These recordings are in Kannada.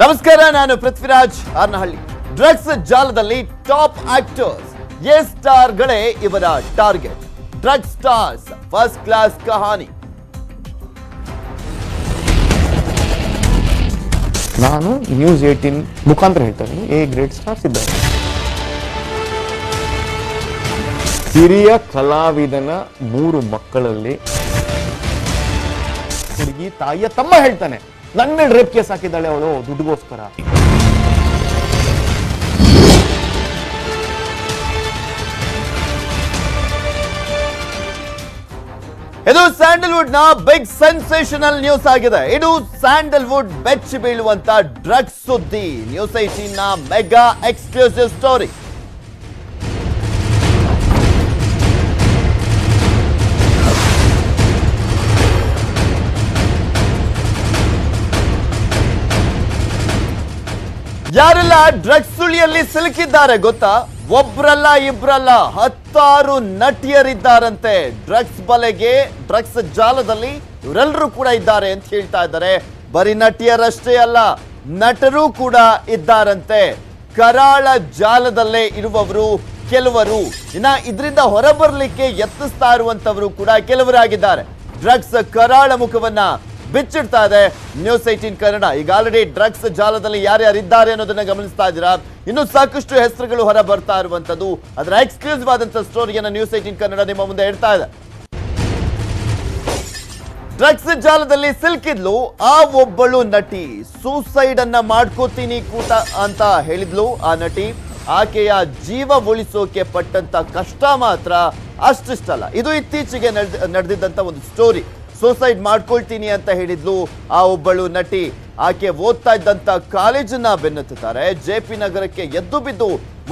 ನಮಸ್ಕಾರ, ನಾನು ಪೃಥ್ವಿರಾಜ್ ಆರ್ನಹಳ್ಳಿ. ಡ್ರಗ್ಸ್ ಜಾಲದಲ್ಲಿ ಟಾಪ್ ಆಕ್ಟರ್ಸ್, ಎ ಸ್ಟಾರ್ಗಳೇ ಇವರ target. Drug stars, first class ಕಹಾನಿ. ನಾನು ನ್ಯೂಸ್ ಏಟೀನ್ ಮುಖಾಂತರ ಹೇಳ್ತೇನೆ, ಎ ಗ್ರೇಟ್ ಸ್ಟಾರ್ಸ್ ಇದ್ದಾರೆ. ಹಿರಿಯ ಕಲಾವಿದನ ಮೂರು ಮಕ್ಕಳಲ್ಲಿ ಹುಡುಗಿ ತಾಯಿಯ ತಮ್ಮ ಹೇಳ್ತಾನೆ. ನನ್ನ ಮೇಲೆ ರೇಪ್ ಕೇಸ್ ಹಾಕಿದ್ದಾಳೆ ಅವನು, ದುಡ್ಡುಗೋಸ್ಕರ. ಇದು ಸ್ಯಾಂಡಲ್ವುಡ್ನ ಬಿಗ್ ಸೆನ್ಸೇಷನಲ್ ನ್ಯೂಸ್ ಆಗಿದೆ. ಇದು ಸ್ಯಾಂಡಲ್ವುಡ್ ಬೆಚ್ಚಿ ಬೀಳುವಂತ ಡ್ರಗ್ಸ್ ಸುದ್ದಿ. ನ್ಯೂಸ್ ಐಟೀನ್ನ ಮೆಗಾ ಎಕ್ಸ್ಕ್ಲೂಸಿವ್ ಸ್ಟೋರಿ ಯಾರೆಲ್ಲ ಡ್ರಗ್ಸ್ ಸುಳಿಯಲ್ಲಿ ಸಿಲುಕಿದ್ದಾರೆ ಗೊತ್ತಾ? ಒಬ್ರಲ್ಲ ಇಬ್ರಲ್ಲ ಹತ್ತಾರು ನಟಿಯರಿದ್ದಾರಂತೆ. ಡ್ರಗ್ಸ್ ಬಲೆಗೆ, ಡ್ರಗ್ಸ್ ಜಾಲದಲ್ಲಿ ಇವರೆಲ್ಲರೂ ಕೂಡ ಇದ್ದಾರೆ ಅಂತ ಹೇಳ್ತಾ ಇದ್ದಾರೆ. ಬರೀ ನಟಿಯರಷ್ಟೇ ಅಲ್ಲ, ನಟರು ಕೂಡ ಇದ್ದಾರಂತೆ. ಕರಾಳ ಜಾಲದಲ್ಲೇ ಇರುವವರು ಕೆಲವರು. ಇನ್ನ ಇದರಿಂದ ಹೊರಬರ್ಲಿಕ್ಕೆ ಯತ್ನಿಸ್ತಾ ಇರುವಂತವರು ಕೂಡ ಕೆಲವರಾಗಿದ್ದಾರೆ. ಡ್ರಗ್ಸ್ ಕರಾಳ ಮುಖವನ್ನ ಬಿಚ್ಚಿಡ್ತಾ ಇದೆ. News eighteen Kannada. ಈಗ ಆಲ್ರೆಡಿ ಡ್ರಗ್ಸ್ ಜಾಲದಲ್ಲಿ ಯಾರ್ಯಾರಿದ್ದಾರೆ ಅನ್ನೋದನ್ನ ಗಮನಿಸ್ತಾ ಇದ್ದೀರಾ? ಇನ್ನು ಸಾಕಷ್ಟು ಹೆಸರುಗಳು ಹೊರ ಬರ್ತಾ ಇರುವಂತದ್ದು ಅದರ ಎಕ್ಸ್ಕ್ಲೂಸಿವ್ ಆದಂತಹ ಸ್ಟೋರಿಯನ್ನು ನ್ಯೂಸ್ ಏಟೀನ್ ಕನ್ನಡ ನಿಮ್ಮ ಮುಂದೆ ಇಡ್ತಾ ಇದೆ. ಡ್ರಗ್ಸ್ ಜಾಲದಲ್ಲಿ ಸಿಲ್ಕಿದ್ಲು, ಆ ಒಬ್ಬಳು ನಟಿ. ಸೂಸೈಡ್ ಅನ್ನ ಮಾಡ್ಕೋತೀನಿ ಕೂಟ ಅಂತ ಹೇಳಿದ್ಲು ಆ ನಟಿ. ಆಕೆಯ ಜೀವ ಉಳಿಸೋಕೆ ಪಟ್ಟಂತ ಕಷ್ಟ ಮಾತ್ರ ಅಷ್ಟಿಷ್ಟಲ್ಲ. ಇದು ಇತ್ತೀಚೆಗೆ ನಡೆದಿದ್ದಂತ ಒಂದು ಸ್ಟೋರಿ ಸೂಸೈಡ್ ಮಾಡ್ಕೊಳ್ತೀನಿ ಅಂತ ಹೇಳಿದ್ಲು ಆ ಒಬ್ಬಳು ನಟಿ. ಆಕೆ ಓದ್ತಾ ಇದ್ದಂತ ಕಾಲೇಜನ್ನ ಬೆನ್ನತ್ತುತ್ತಾರೆ. ಜೆ ಪಿ ನಗರಕ್ಕೆ ಎದ್ದು ಬಿದ್ದು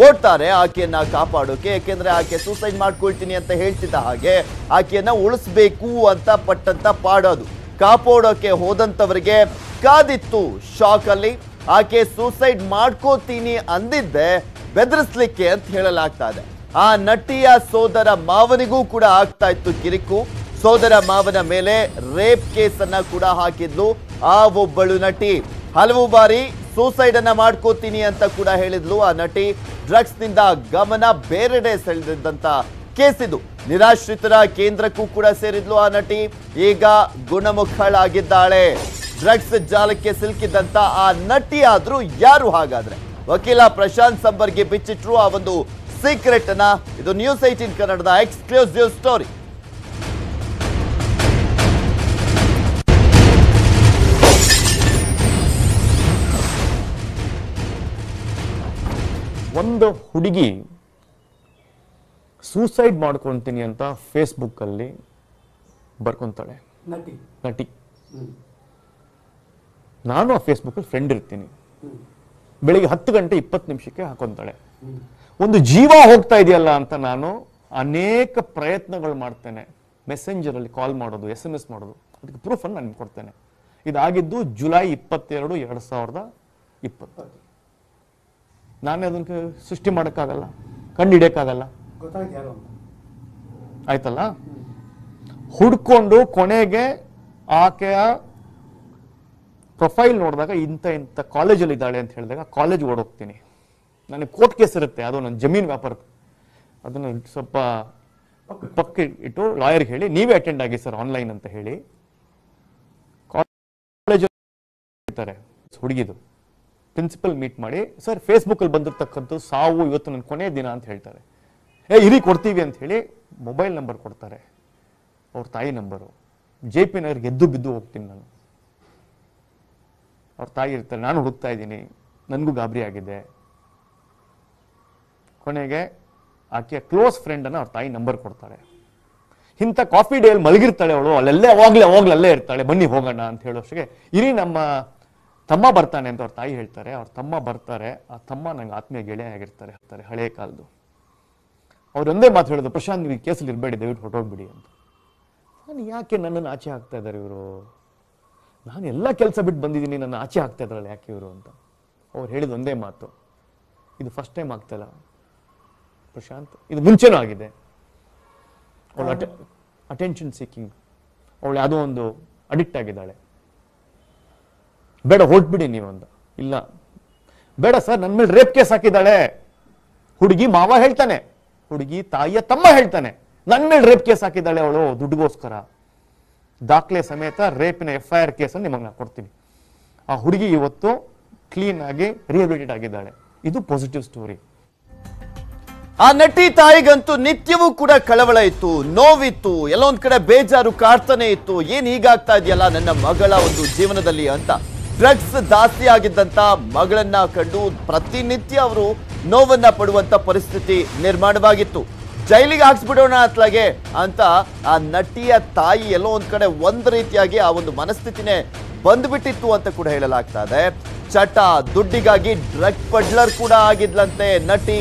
ಓಡ್ತಾರೆ. ಆಕೆಯನ್ನ ಕಾಪಾಡೋಕೆ ಯಾಕೆಂದ್ರೆ ಆಕೆ ಸೂಸೈಡ್ ಮಾಡ್ಕೊಳ್ತೀನಿ ಅಂತ ಹೇಳ್ತಿದ್ದ ಹಾಗೆ ಆಕೆಯನ್ನ ಉಳಿಸ್ಬೇಕು ಅಂತ ಪಟ್ಟಂತ ಪಾಡೋದು. ಕಾಪಾಡೋಕೆ ಹೋದಂತವರಿಗೆ ಕಾದಿತ್ತು ಶಾಕ್ ಅಲ್ಲಿ. ಆಕೆ ಸೂಸೈಡ್ ಮಾಡ್ಕೋತೀನಿ ಅಂದಿದ್ದೆ, ಬೆದರಿಸ್ಲಿಕ್ಕೆ ಅಂತ ಹೇಳಲಾಗ್ತಾ ಇದೆ. ಆ ನಟಿಯ ಸೋದರ ಮಾವನಿಗೂ ಕೂಡ ಆಗ್ತಾ ಇತ್ತು ಕಿರಿಕು. ಸೋದರ ಮಾವನ ಮೇಲೆ ರೇಪ್ ಕೇಸನ್ನ ಕೂಡ ಹಾಕಿದ್ಲು. ಆ ಒಬ್ಬಳು ನಟಿ. ಹಲವು ಬಾರಿ ಸೂಸೈಡ್ ಅನ್ನ ಮಾಡ್ಕೋತೀನಿ ಅಂತ ಕೂಡ ಹೇಳಿದ್ಲು ಆ ನಟಿ. ಡ್ರಗ್ಸ್ನಿಂದ ಗಮನ ಬೇರೆಡೆ ಸೆಳೆದಿದ್ದಂತ ಕೇಸ್ ಇದು ನಿರಾಶ್ರಿತರ ಕೇಂದ್ರಕ್ಕೂ ಕೂಡ ಸೇರಿದ್ಲು ಆ ನಟಿ. ಈಗ ಗುಣಮುಖಳಾಗಿದ್ದಾಳೆ. ಡ್ರಗ್ಸ್ ಜಾಲಕ್ಕೆ ಸಿಲುಕಿದ್ದಂತ ಆ ನಟಿ ಆದ್ರೂ ಯಾರು ಹಾಗಾದ್ರೆ? ವಕೀಲ ಪ್ರಶಾಂತ್ ಸಂಬರ್ಗೆ ಬಿಚ್ಚಿಟ್ರು ಆ ಒಂದು ಸೀಕ್ರೆಟ್ ಅನ್ನ. ಇದು ನ್ಯೂಸ್ ಏಟೀನ್ ಕನ್ನಡದ ಎಕ್ಸ್ಕ್ಲೂಸಿವ್ ಸ್ಟೋರಿ ಒಂದು ಹುಡುಗಿ ಸೂಸೈಡ್ ಮಾಡ್ಕೊಳ್ತೀನಿ ಅಂತ ಫೇಸ್ಬುಕ್ಕಲ್ಲಿ ಬರ್ಕೊತಾಳೆ. ನಟಿ. ನಟಿ. ನಾನು ಆ ಫೇಸ್ಬುಕ್ಕಲ್ಲಿ ಫ್ರೆಂಡ್ ಇರ್ತೀನಿ. ಬೆಳಿಗ್ಗೆ ಹತ್ತು ಗಂಟೆ ಇಪ್ಪತ್ತು ನಿಮಿಷಕ್ಕೆ ಹಾಕೊಂತಾಳೆ. ಒಂದು ಜೀವ ಹೋಗ್ತಾ ಇದೆಯಲ್ಲ ಅಂತ ನಾನು ಅನೇಕ ಪ್ರಯತ್ನಗಳು ಮಾಡ್ತೇನೆ. ಮೆಸೆಂಜರಲ್ಲಿ ಕಾಲ್ ಮಾಡೋದು ಎಸ್ ಎಂ ಎಸ್ ಮಾಡೋದು. ಅದಕ್ಕೆ ಪ್ರೂಫನ್ನು ನಾನು ಕೊಡ್ತೇನೆ. ಇದಾಗಿದ್ದು ಜುಲೈ ಇಪ್ಪತ್ತೆರಡು ಎರಡು ಸಾವಿರದ ಇಪ್ಪತ್ತು. ನಾನೇ ಅದನ್ನು ಸೃಷ್ಟಿ ಮಾಡೋಕ್ಕಾಗಲ್ಲ ಕಂಡು ಹಿಡಿಯೋಕ್ಕಾಗಲ್ಲ ಆಯ್ತಲ್ಲ? ಹುಡ್ಕೊಂಡು ಕೊನೆಗೆ ಆಕೆಯ ಪ್ರೊಫೈಲ್ ನೋಡಿದಾಗ ಇಂಥ ಇಂಥ ಕಾಲೇಜಲ್ಲಿ ಇದ್ದಾಳೆ ಅಂತ ಹೇಳಿದಾಗ ಕಾಲೇಜ್ ಓಡೋಗ್ತೀನಿ. ನನಗೆ ಕೋರ್ಟ್ ಕೇಸ್ ಇರುತ್ತೆ ಅದು ನನ್ನ ಜಮೀನು ವ್ಯಾಪಾರ. ಅದನ್ನು ಸ್ವಲ್ಪ ಪಕ್ಕ ಇಟ್ಟು. ಲಾಯರ್ಗೆ ಹೇಳಿ ನೀವೇ ಅಟೆಂಡ್ ಆಗಿ ಸರ್ ಆನ್ಲೈನ್ ಅಂತ ಹೇಳಿ. ಕಾಲೇಜ್ ಹುಡುಗಿದು. ಪ್ರಿನ್ಸಿಪಲ್ ಮೀಟ್ ಮಾಡಿ, ಸರ್ ಫೇಸ್ಬುಕ್ಕಲ್ಲಿ ಬಂದಿರತಕ್ಕಂಥ ಸಾವು ಇವತ್ತು ನನ್ನ ಕೊನೆಯ ದಿನ ಅಂತ ಹೇಳ್ತಾರೆ. ಏ, ಇರಿ, ಕೊಡ್ತೀವಿ ಅಂತ ಹೇಳಿ ಮೊಬೈಲ್ ನಂಬರ್ ಕೊಡ್ತಾರೆ. ಅವ್ರ ತಾಯಿ ನಂಬರು. ಜೆ ಪಿ ನಗರ್ಗೆ ಎದ್ದು ಬಿದ್ದು ಹೋಗ್ತೀನಿ ನಾನು. ಅವ್ರ ತಾಯಿ ಇರ್ತಾರೆ ನಾನು ಹುಡುಕ್ತಾ ಇದ್ದೀನಿ. ನನಗೂ ಗಾಬರಿ ಆಗಿದೆ. ಕೊನೆಗೆ ಆಕೆಯ ಕ್ಲೋಸ್ ಫ್ರೆಂಡನ್ನು ಅವ್ರ ತಾಯಿ ನಂಬರ್ ಕೊಡ್ತಾಳೆ ಇಂಥ ಕಾಫಿ ಡೇಯಲ್ಲಿ ಮಲಗಿರ್ತಾಳೆ ಅವಳು. ಅಲ್ಲೆಲ್ಲೇ, ಅವಾಗಲೇ ಅವಾಗಲೇ ಅಲ್ಲೇ ಇರ್ತಾಳೆ. ಬನ್ನಿ, ಹೋಗೋಣ ಅಂತ ಹೇಳೋಷ್ಟಿಗೆ ಇರಿ ನಮ್ಮ ತಮ್ಮ ಬರ್ತಾನೆ ಅಂತ ಅವ್ರ ತಾಯಿ ಹೇಳ್ತಾರೆ ಅವ್ರ ತಮ್ಮ ಬರ್ತಾರೆ ಆ ತಮ್ಮ ನಂಗೆ ಆತ್ಮೀಯ ಗೆಳೆಯ ಆಗಿರ್ತಾರೆ ಹೇಳ್ತಾರೆ ಹಳೆಯ ಕಾಲದ್ದು. ಅವ್ರು ಒಂದೇ ಮಾತು ಹೇಳಿದ್ರು ಪ್ರಶಾಂತ್ ನೀವು ಈ ಕೇಸಲ್ಲಿ ಇರಬೇಡಿ ದಯವಿಟ್ಟು ಹೊರಟೋಗ್ಬಿಡಿ ಅಂತ. ನಾನು ಯಾಕೆ ನನ್ನನ್ನು ಆಚೆ ಹಾಕ್ತಾ ಇದ್ದಾರೆ ಇವರು? ನಾನು ಎಲ್ಲ ಕೆಲಸ ಬಿಟ್ಟು ಬಂದಿದ್ದೀನಿ ನನ್ನ ಆಚೆ ಹಾಕ್ತಾ ಇದ್ರಲ್ಲ ಯಾಕೆ ಇವರು ಅಂತ. ಅವ್ರು ಹೇಳಿದ ಒಂದೇ ಮಾತು ಇದು ಫಸ್ಟ್ ಟೈಮ್ ಆಗ್ತಲ್ಲ ಪ್ರಶಾಂತ್ ಇದು ಮುಂಚೆನೂ ಆಗಿದೆ. ಅವಳು ಅಟೆ ಅಟೆನ್ಷನ್ ಸೀಕಿಂಗ್ ಅವಳು ಯಾವುದೋ ಒಂದು ಅಡಿಕ್ಟ್ ಆಗಿದ್ದಾಳೆ. ಬೇಡ, ಹೊರಟ್ಬಿಡಿ ನೀವು ಅಂತ ಇಲ್ಲ. ಬೇಡ ಸರ್ ನನ್ನ ಮೇಲೆ ರೇಪ್ ಕೇಸ್ ಹಾಕಿದ್ದಾಳೆ. ಹುಡುಗಿ ಮಾವ ಹೇಳ್ತಾನೆ. ಹುಡುಗಿ ತಾಯಿಯ ತಮ್ಮ ಹೇಳ್ತಾನೆ. ನನ್ನ ಮೇಲೆ ರೇಪ್ ಕೇಸ್ ಹಾಕಿದ್ದಾಳೆ ಅವಳು, ದುಡ್ಡುಗೋಸ್ಕರ. ದಾಖಲೆ ಸಮೇತ ರೇಪಿನ ಎಫ್ ಐ ಆರ್ ಕೇಸನ್ನು ನಿಮಗೆ ನಾನು ಕೊಡ್ತೀನಿ. ಆ ಹುಡುಗಿ ಇವತ್ತು ಕ್ಲೀನ್ ಆಗಿ ರಿಹಬಿಲಿಟೇಟ್ ಆಗಿದ್ದಾಳೆ. ಇದು ಪಾಸಿಟಿವ್ ಸ್ಟೋರಿ. ಆ ನಟಿ ತಾಯಿಗಂತೂ ನಿತ್ಯವೂ ಕೂಡ ಕಳವಳ ಇತ್ತು, ನೋವಿತ್ತು, ಎಲ್ಲೊಂದ್ ಕಡೆ ಬೇಜಾರು, ಕಾಡ್ತಾನೆ ಇತ್ತು. ಏನ್ ಹೀಗಾಗ್ತಾ ಇದೆಯಲ್ಲ ನನ್ನ ಮಗಳ ಒಂದು ಜೀವನದಲ್ಲಿ ಅಂತ. ಡ್ರಗ್ಸ್ ದಾಸ್ತಿ ಆಗಿದ್ದಂತ ಮಗಳನ್ನ ಕಂಡು ಪ್ರತಿನಿತ್ಯ ಅವರು ನೋವನ್ನ ಪಡುವಂತ ಪರಿಸ್ಥಿತಿ ನಿರ್ಮಾಣವಾಗಿತ್ತು. ಜೈಲಿಗೆ ಹಾಕ್ಸ್ಬಿಡೋಣ ಅತ್ಲಾಗೆ ಅಂತ ಆ ನಟಿಯ ತಾಯಿ ಎಲ್ಲೋ ಒಂದ್ ಕಡೆ ಒಂದ್ ರೀತಿಯಾಗಿ ಆ ಒಂದು ಮನಸ್ಥಿತಿನೇ ಬಂದ್ಬಿಟ್ಟಿತ್ತು ಅಂತ ಕೂಡ ಹೇಳಲಾಗ್ತಾ ಇದೆ. ಚಟ, ದುಡ್ಡಿಗಾಗಿ ಡ್ರಗ್ ಪಡ್ಲರ್ ಕೂಡ ಆಗಿದ್ಲಂತೆ ನಟಿ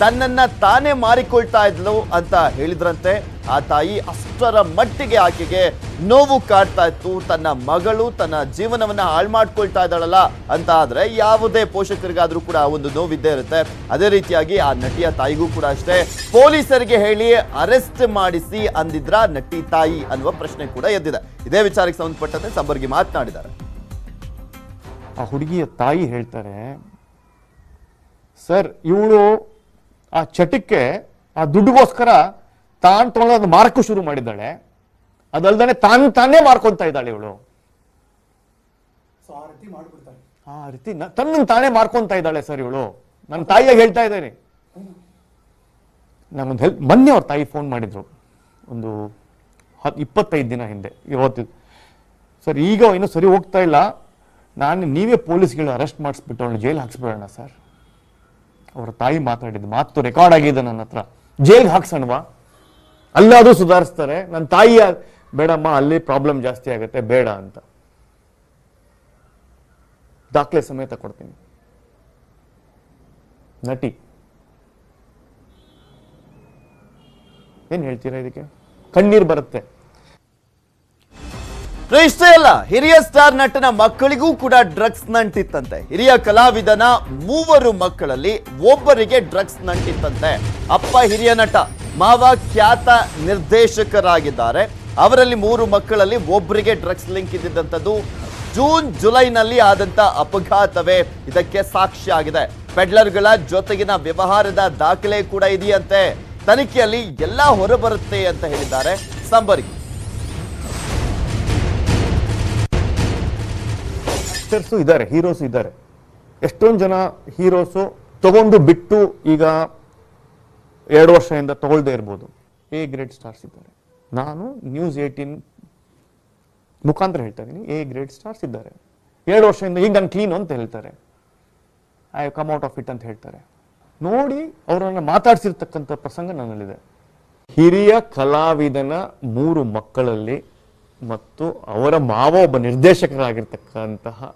ತನ್ನನ್ನ ತಾನೇ ಮಾರಿಕೊಳ್ತಾ ಇದ್ಲು ಅಂತ ಹೇಳಿದ್ರಂತೆ. ಆ ತಾಯಿ ಅಷ್ಟರ ಮಟ್ಟಿಗೆ ಆಕೆಗೆ ನೋವು ಕಾಡ್ತಾ ಇತ್ತು. ತನ್ನ ಮಗಳು ತನ್ನ ಜೀವನವನ್ನ ಹಾಳು ಮಾಡ್ಕೊಳ್ತಾ ಇದ್ದಾಳಲ್ಲ ಅಂತ ಆದ್ರೆ ಯಾವುದೇ ಪೋಷಕರಿಗಾದ್ರೂ ಕೂಡ ಒಂದು ನೋವಿದ್ದೇ ಇರುತ್ತೆ. ಅದೇ ರೀತಿಯಾಗಿ ಆ ನಟಿಯ ತಾಯಿಗೂ ಕೂಡ ಅಷ್ಟೇ. ಪೊಲೀಸರಿಗೆ ಹೇಳಿ ಅರೆಸ್ಟ್ ಮಾಡಿಸಿ ಅಂದಿದ್ರ ನಟಿ ತಾಯಿ ಅನ್ನುವ ಪ್ರಶ್ನೆ ಕೂಡ ಎದ್ದಿದೆ. ಇದೇ ವಿಚಾರಕ್ಕೆ ಸಂಬಂಧಪಟ್ಟಂತೆ ಸಂಬರ್ಗಿ ಮಾತನಾಡಿದ್ದಾರೆ. ಆ ಹುಡುಗಿಯ ತಾಯಿ ಹೇಳ್ತಾರೆ, ಸರ್, ಇವಳು ಆ ಚಟಕ್ಕೆ ಆ ದುಡ್ಡುಗೋಸ್ಕರ ತಾನ್ ತೊಗೊಂಡು ಮಾರಕ್ಕೂ ಶುರು ಮಾಡಿದ್ದಾಳೆ. ಅದಲ್ದೇ ತಾನು ತಾನೇ ಮಾರ್ಕೊಂತ ಇದ್ದಾಳೆ ಇವಳು. ಸೊ ಆ ರೀತಿ ತನ್ನ ತಾನೇ ಮಾರ್ಕೊಂತ ಇದ್ದಾಳೆ ಸರ್ ಇವಳು. ನನ್ನ ತಾಯಿಯಾಗಿ ಹೇಳ್ತಾ ಇದ್ದೇನೆ. ನನ್ನೊಂದು ಹೆಲ್ಪ್ ಮೊನ್ನೆ ಅವ್ರ ತಾಯಿ ಫೋನ್ ಮಾಡಿದ್ರು. ಒಂದು ಹತ್ ಇಪ್ಪತ್ತೈದು ದಿನ ಹಿಂದೆ ಇವತ್ತು. ಸರ್ ಈಗ ಇನ್ನೂ ಸರಿ ಹೋಗ್ತಾ ಇಲ್ಲ. ನಾನು ನೀವೇ ಪೊಲೀಸ್ಗಳು ಅರೆಸ್ಟ್ ಮಾಡಿಸ್ಬಿಟ್ಟು ಅವಳು ಜೈಲು ಹಾಕ್ಸ್ಬಿಡೋಣ ಸರ್. ಅವ್ರ ತಾಯಿ ಮಾತಾಡಿದ್ದು ಮಾತು ರೆಕಾರ್ಡ್ ಆಗಿದೆ ನನ್ನ ಹತ್ರ. ಜೈಲ್ಗೆ ಹಾಕ್ಸೋಣವಾ? ಅಲ್ಲಾದ್ರೂ ಸುಧಾರಿಸ್ತಾರೆ. ನನ್ನ ತಾಯಿ ಬೇಡಮ್ಮ, ಅಲ್ಲಿ ಪ್ರಾಬ್ಲಮ್ ಜಾಸ್ತಿ ಆಗುತ್ತೆ, ಬೇಡ ಅಂತ. ದಾಖಲೆ ಸಮೇತ ಕೊಡ್ತೀನಿ. ನಟಿ. ಏನ್ ಹೇಳ್ತೀರಾ ಇದಕ್ಕೆ? ಕಣ್ಣೀರ್ ಬರುತ್ತೆ. ಇಷ್ಟೇ ಅಲ್ಲ, ಹಿರಿಯ ಸ್ಟಾರ್ ನಟನ ಮಕ್ಕಳಿಗೂ ಕೂಡ ಡ್ರಗ್ಸ್ ನಂಟಿತ್ತಂತೆ. ಹಿರಿಯ ಕಲಾವಿದನ ಮೂವರು ಮಕ್ಕಳಲ್ಲಿ ಒಬ್ಬರಿಗೆ ಡ್ರಗ್ಸ್ ನಂಟಿತ್ತಂತೆ. ಅಪ್ಪ ಹಿರಿಯ ನಟ, ಮಾವ ಖ್ಯಾತ ನಿರ್ದೇಶಕರಾಗಿದ್ದಾರೆ. ಅವರಲ್ಲಿ ಮೂರು ಮಕ್ಕಳಲ್ಲಿ ಒಬ್ಬರಿಗೆ ಡ್ರಗ್ಸ್ ಲಿಂಕ್ ಇದ್ದಿದ್ದಂಥದ್ದು ಜೂನ್, ಜುಲೈನಲ್ಲಿ ಆದಂತ ಅಪಘಾತವೇ ಇದಕ್ಕೆ ಸಾಕ್ಷಿ ಆಗಿದೆ. ಪೆಡ್ಲರ್ಗಳ ಜೊತೆಗಿನ ವ್ಯವಹಾರದ ದಾಖಲೆ ಕೂಡ ಇದೆಯಂತೆ. ತನಿಖೆಯಲ್ಲಿ ಎಲ್ಲ ಹೊರಬರುತ್ತೆ ಅಂತ ಹೇಳಿದ್ದಾರೆ. ಸಂಬರ್ಗಿ ಆಕ್ಟರ್ಸು ಇದ್ದಾರೆ ಹೀರೋಸ್ ಇದ್ದಾರೆ. ಎಷ್ಟೊಂದು ಜನ ಹೀರೋಸು ತಗೊಂಡು ಬಿಟ್ಟು ಈಗ ಎರಡು ವರ್ಷದಿಂದ ತಗೊಳ್ದೇ ಇರ್ಬೋದು. ಎ ಗ್ರೇಡ್ ಸ್ಟಾರ್ಸ್ ಇದ್ದಾರೆ. ನಾನು ನ್ಯೂಸ್ ಏಯ್ಟೀನ್ ಮುಖಾಂತರ ಹೇಳ್ತಾ ಇದ್ದೀನಿ ಎ ಗ್ರೇಡ್ ಸ್ಟಾರ್ಸ್ ಇದ್ದಾರೆ. ಎರಡು ವರ್ಷದಿಂದ ಈಗ ನಾನು ಕ್ಲೀನು ಅಂತ ಹೇಳ್ತಾರೆ. I come out of it ಅಂತ ಹೇಳ್ತಾರೆ. ನೋಡಿ ಅವರನ್ನ ಮಾತಾಡ್ಸಿರ್ತಕ್ಕಂಥ ಪ್ರಸಂಗ ನನ್ನಲ್ಲಿದೆ. ಹಿರಿಯ ಕಲಾವಿದನ ಮೂರು ಮಕ್ಕಳಲ್ಲಿ ಮತ್ತು ಅವರ ಮಾವ ಒಬ್ಬ ನಿರ್ದೇಶಕರಾಗಿರ್ತಕ್ಕಂತಹ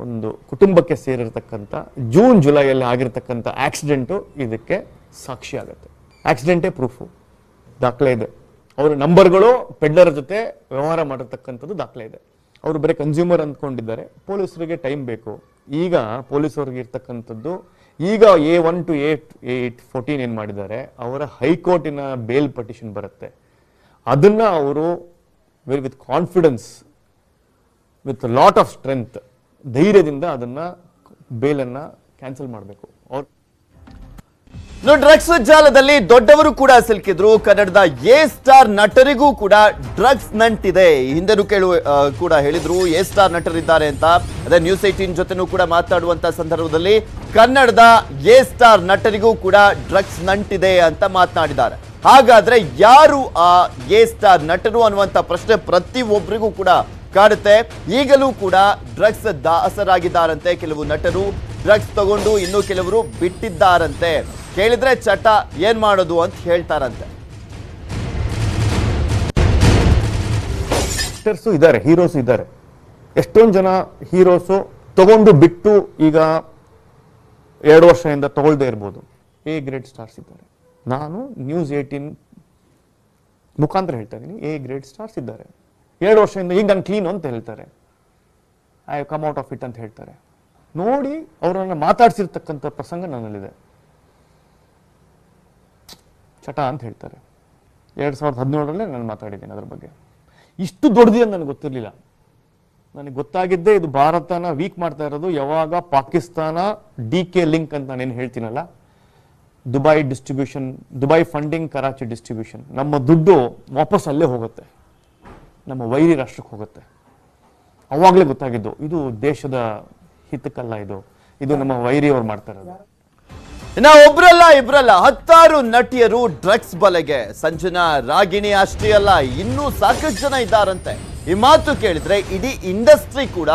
ಒಂದು ಕುಟುಂಬಕ್ಕೆ ಸೇರಿರ್ತಕ್ಕಂಥ ಜೂನ್ ಜುಲೈಯಲ್ಲಿ ಆಗಿರ್ತಕ್ಕಂಥ ಆಕ್ಸಿಡೆಂಟು ಇದಕ್ಕೆ ಸಾಕ್ಷಿ ಆಗುತ್ತೆ. ಆಕ್ಸಿಡೆಂಟೇ ಪ್ರೂಫು. ದಾಖಲೆ ಇದೆ. ಅವರ ನಂಬರ್ಗಳು ಪೆಡ್ಲರ್ ಜೊತೆ ವ್ಯವಹಾರ ಮಾಡಿರ್ತಕ್ಕಂಥದ್ದು ದಾಖಲೆ ಇದೆ. ಅವರು ಬರೀ ಕನ್ಸ್ಯೂಮರ್ ಅಂದ್ಕೊಂಡಿದ್ದಾರೆ. ಪೊಲೀಸರಿಗೆ ಟೈಮ್ ಬೇಕು. ಈಗ ಪೊಲೀಸರಿಗೆ ಇರ್ತಕ್ಕಂಥದ್ದು ಈಗ A one two eight eight fourteen ಏನು ಮಾಡಿದ್ದಾರೆ, ಅವರ ಹೈಕೋರ್ಟಿನ ಬೇಲ್ ಪಟಿಷನ್ ಬರುತ್ತೆ. ಅದನ್ನು ಅವರು very with confidence with lot of strength ಧೈರ್ಯದಿಂದ ಅದನ್ನ ಬೇಲನ್ನು ಕ್ಯಾನ್ಸಲ್ ಮಾಡಬೇಕು. ಅವ್ರು ಡ್ರಗ್ಸ್ ಜಾಲದಲ್ಲಿ ದೊಡ್ಡವರು ಕೂಡ ಸಿಲುಕಿದ್ರು. ಕನ್ನಡದ ಎ ಸ್ಟಾರ್ ನಟರಿಗೂ ಕೂಡ ಡ್ರಗ್ಸ್ ನಂಟಿದೆ. ಹಿಂದೆನೂ ಕೇಳು ಕೂಡ ಹೇಳಿದ್ರು ಎ ಸ್ಟಾರ್ ನಟರಿದ್ದಾರೆ ಅಂತ. ಅದೇ ನ್ಯೂಸ್ ಏಟೀನ್ ಜೊತೆನೂ ಕೂಡ ಮಾತಾಡುವಂತ ಸಂದರ್ಭದಲ್ಲಿ ಕನ್ನಡದ ಎ ಸ್ಟಾರ್ ನಟರಿಗೂ ಕೂಡ ಡ್ರಗ್ಸ್ ನಂಟಿದೆ ಅಂತ ಮಾತನಾಡಿದ್ದಾರೆ. ಹಾಗಾದ್ರೆ ಯಾರು ಆ ಎ ಸ್ಟಾರ್ ನಟರು ಅನ್ನುವಂತ ಪ್ರಶ್ನೆ ಪ್ರತಿ ಒಬ್ಬರಿಗೂ ಕೂಡ ಕಾಡುತ್ತೆ. ಈಗಲೂ ಕೂಡ ಡ್ರಗ್ಸ್ ದಾಸರಾಗಿದ್ದಾರಂತೆ ಕೆಲವು ನಟರು. ಡ್ರಗ್ಸ್ ತಗೊಂಡು ಇನ್ನು ಕೆಲವರು ಬಿಟ್ಟಿದ್ದಾರಂತೆ. ಕೇಳಿದ್ರೆ ಚಟ ಏನ್ ಮಾಡೋದು ಅಂತ ಹೇಳ್ತಾರಂತೆ. ಇದ್ದಾರೆ ಹೀರೋಸ್ ಇದ್ದಾರೆ. ಎಷ್ಟೊಂದು ಜನ ಹೀರೋಸು ತಗೊಂಡು ಬಿಟ್ಟು ಈಗ ಎರಡು ವರ್ಷದಿಂದ ತಗೊಳ್ದೇ ಇರ್ಬೋದು. ಎ ಗ್ರೇಡ್ ಸ್ಟಾರ್ಸ್ ಇದ್ದಾರೆ? ನಾನು ನ್ಯೂಸ್ ಏಯ್ಟೀನ್ ಮುಖಾಂತರ ಹೇಳ್ತಾ ಇದ್ದೀನಿ. ಎ ಗ್ರೇಟ್ ಸ್ಟಾರ್ಸ್ ಇದ್ದಾರೆ. ಎರಡು ವರ್ಷದಿಂದ ಈಗ ನಾನು ಕ್ಲೀನು ಅಂತ ಹೇಳ್ತಾರೆ. I come out of it ಅಂತ ಹೇಳ್ತಾರೆ. ನೋಡಿ ಅವರನ್ನ ಮಾತಾಡ್ಸಿರ್ತಕ್ಕಂಥ ಪ್ರಸಂಗ ನನ್ನಲ್ಲಿದೆ. ಚಟ ಅಂತ ಹೇಳ್ತಾರೆ. ಎರಡು ಸಾವಿರದ ಹದಿನೇಳರಲ್ಲೇ ನಾನು ಮಾತಾಡಿದ್ದೀನಿ ಅದ್ರ ಬಗ್ಗೆ. ಇಷ್ಟು ದೊಡ್ಡದು ಅಂತ ನನಗೆ ಗೊತ್ತಿರಲಿಲ್ಲ. ನನಗೆ ಗೊತ್ತಾಗಿದ್ದೇ ಇದು ಭಾರತನ ವೀಕ್ ಮಾಡ್ತಾ ಇರೋದು. ಯಾವಾಗ ಪಾಕಿಸ್ತಾನ ಡಿ ಕೆ ಲಿಂಕ್ ಅಂತ ನಾನೇನು ಹೇಳ್ತೀನಲ್ಲ Dubai distribution Dubai funding Karachi distribution ನಮ್ಮ ದುಡ್ಡು ವಾಪಸ್ ಅಲ್ಲೇ ಹೋಗುತ್ತೆ. ನಮ್ಮ ವೈರಿ ರಾಷ್ಟ್ರಕ್ಕೆ ಹೋಗುತ್ತೆ. ಅವಾಗಲೇ ಗೊತ್ತಾಗಿದ್ದು, ಇದು ದೇಶದ ಹಿತಕ್ಕಲ್ಲ ಇದು. ಇದು ನಮ್ಮ ವೈರಿಯವ್ರು ಮಾಡ್ತಾ ಇರೋದು. ಇನ್ನ ಒಬ್ರಲ್ಲ ಇಬ್ರಲ್ಲ, ಹತ್ತಾರು ನಟಿಯರು ಡ್ರಗ್ಸ್ ಬಲೆಗೆ. ಸಂಜನಾ ರಾಗಿಣಿ ಅಷ್ಟೇ ಅಲ್ಲ, ಇನ್ನೂ ಸಾಕಷ್ಟು ಜನ ಇದ್ದಾರಂತೆ. ಈ ಮಾತು ಕೇಳಿದ್ರೆ ಇಡೀ ಇಂಡಸ್ಟ್ರಿ ಕೂಡ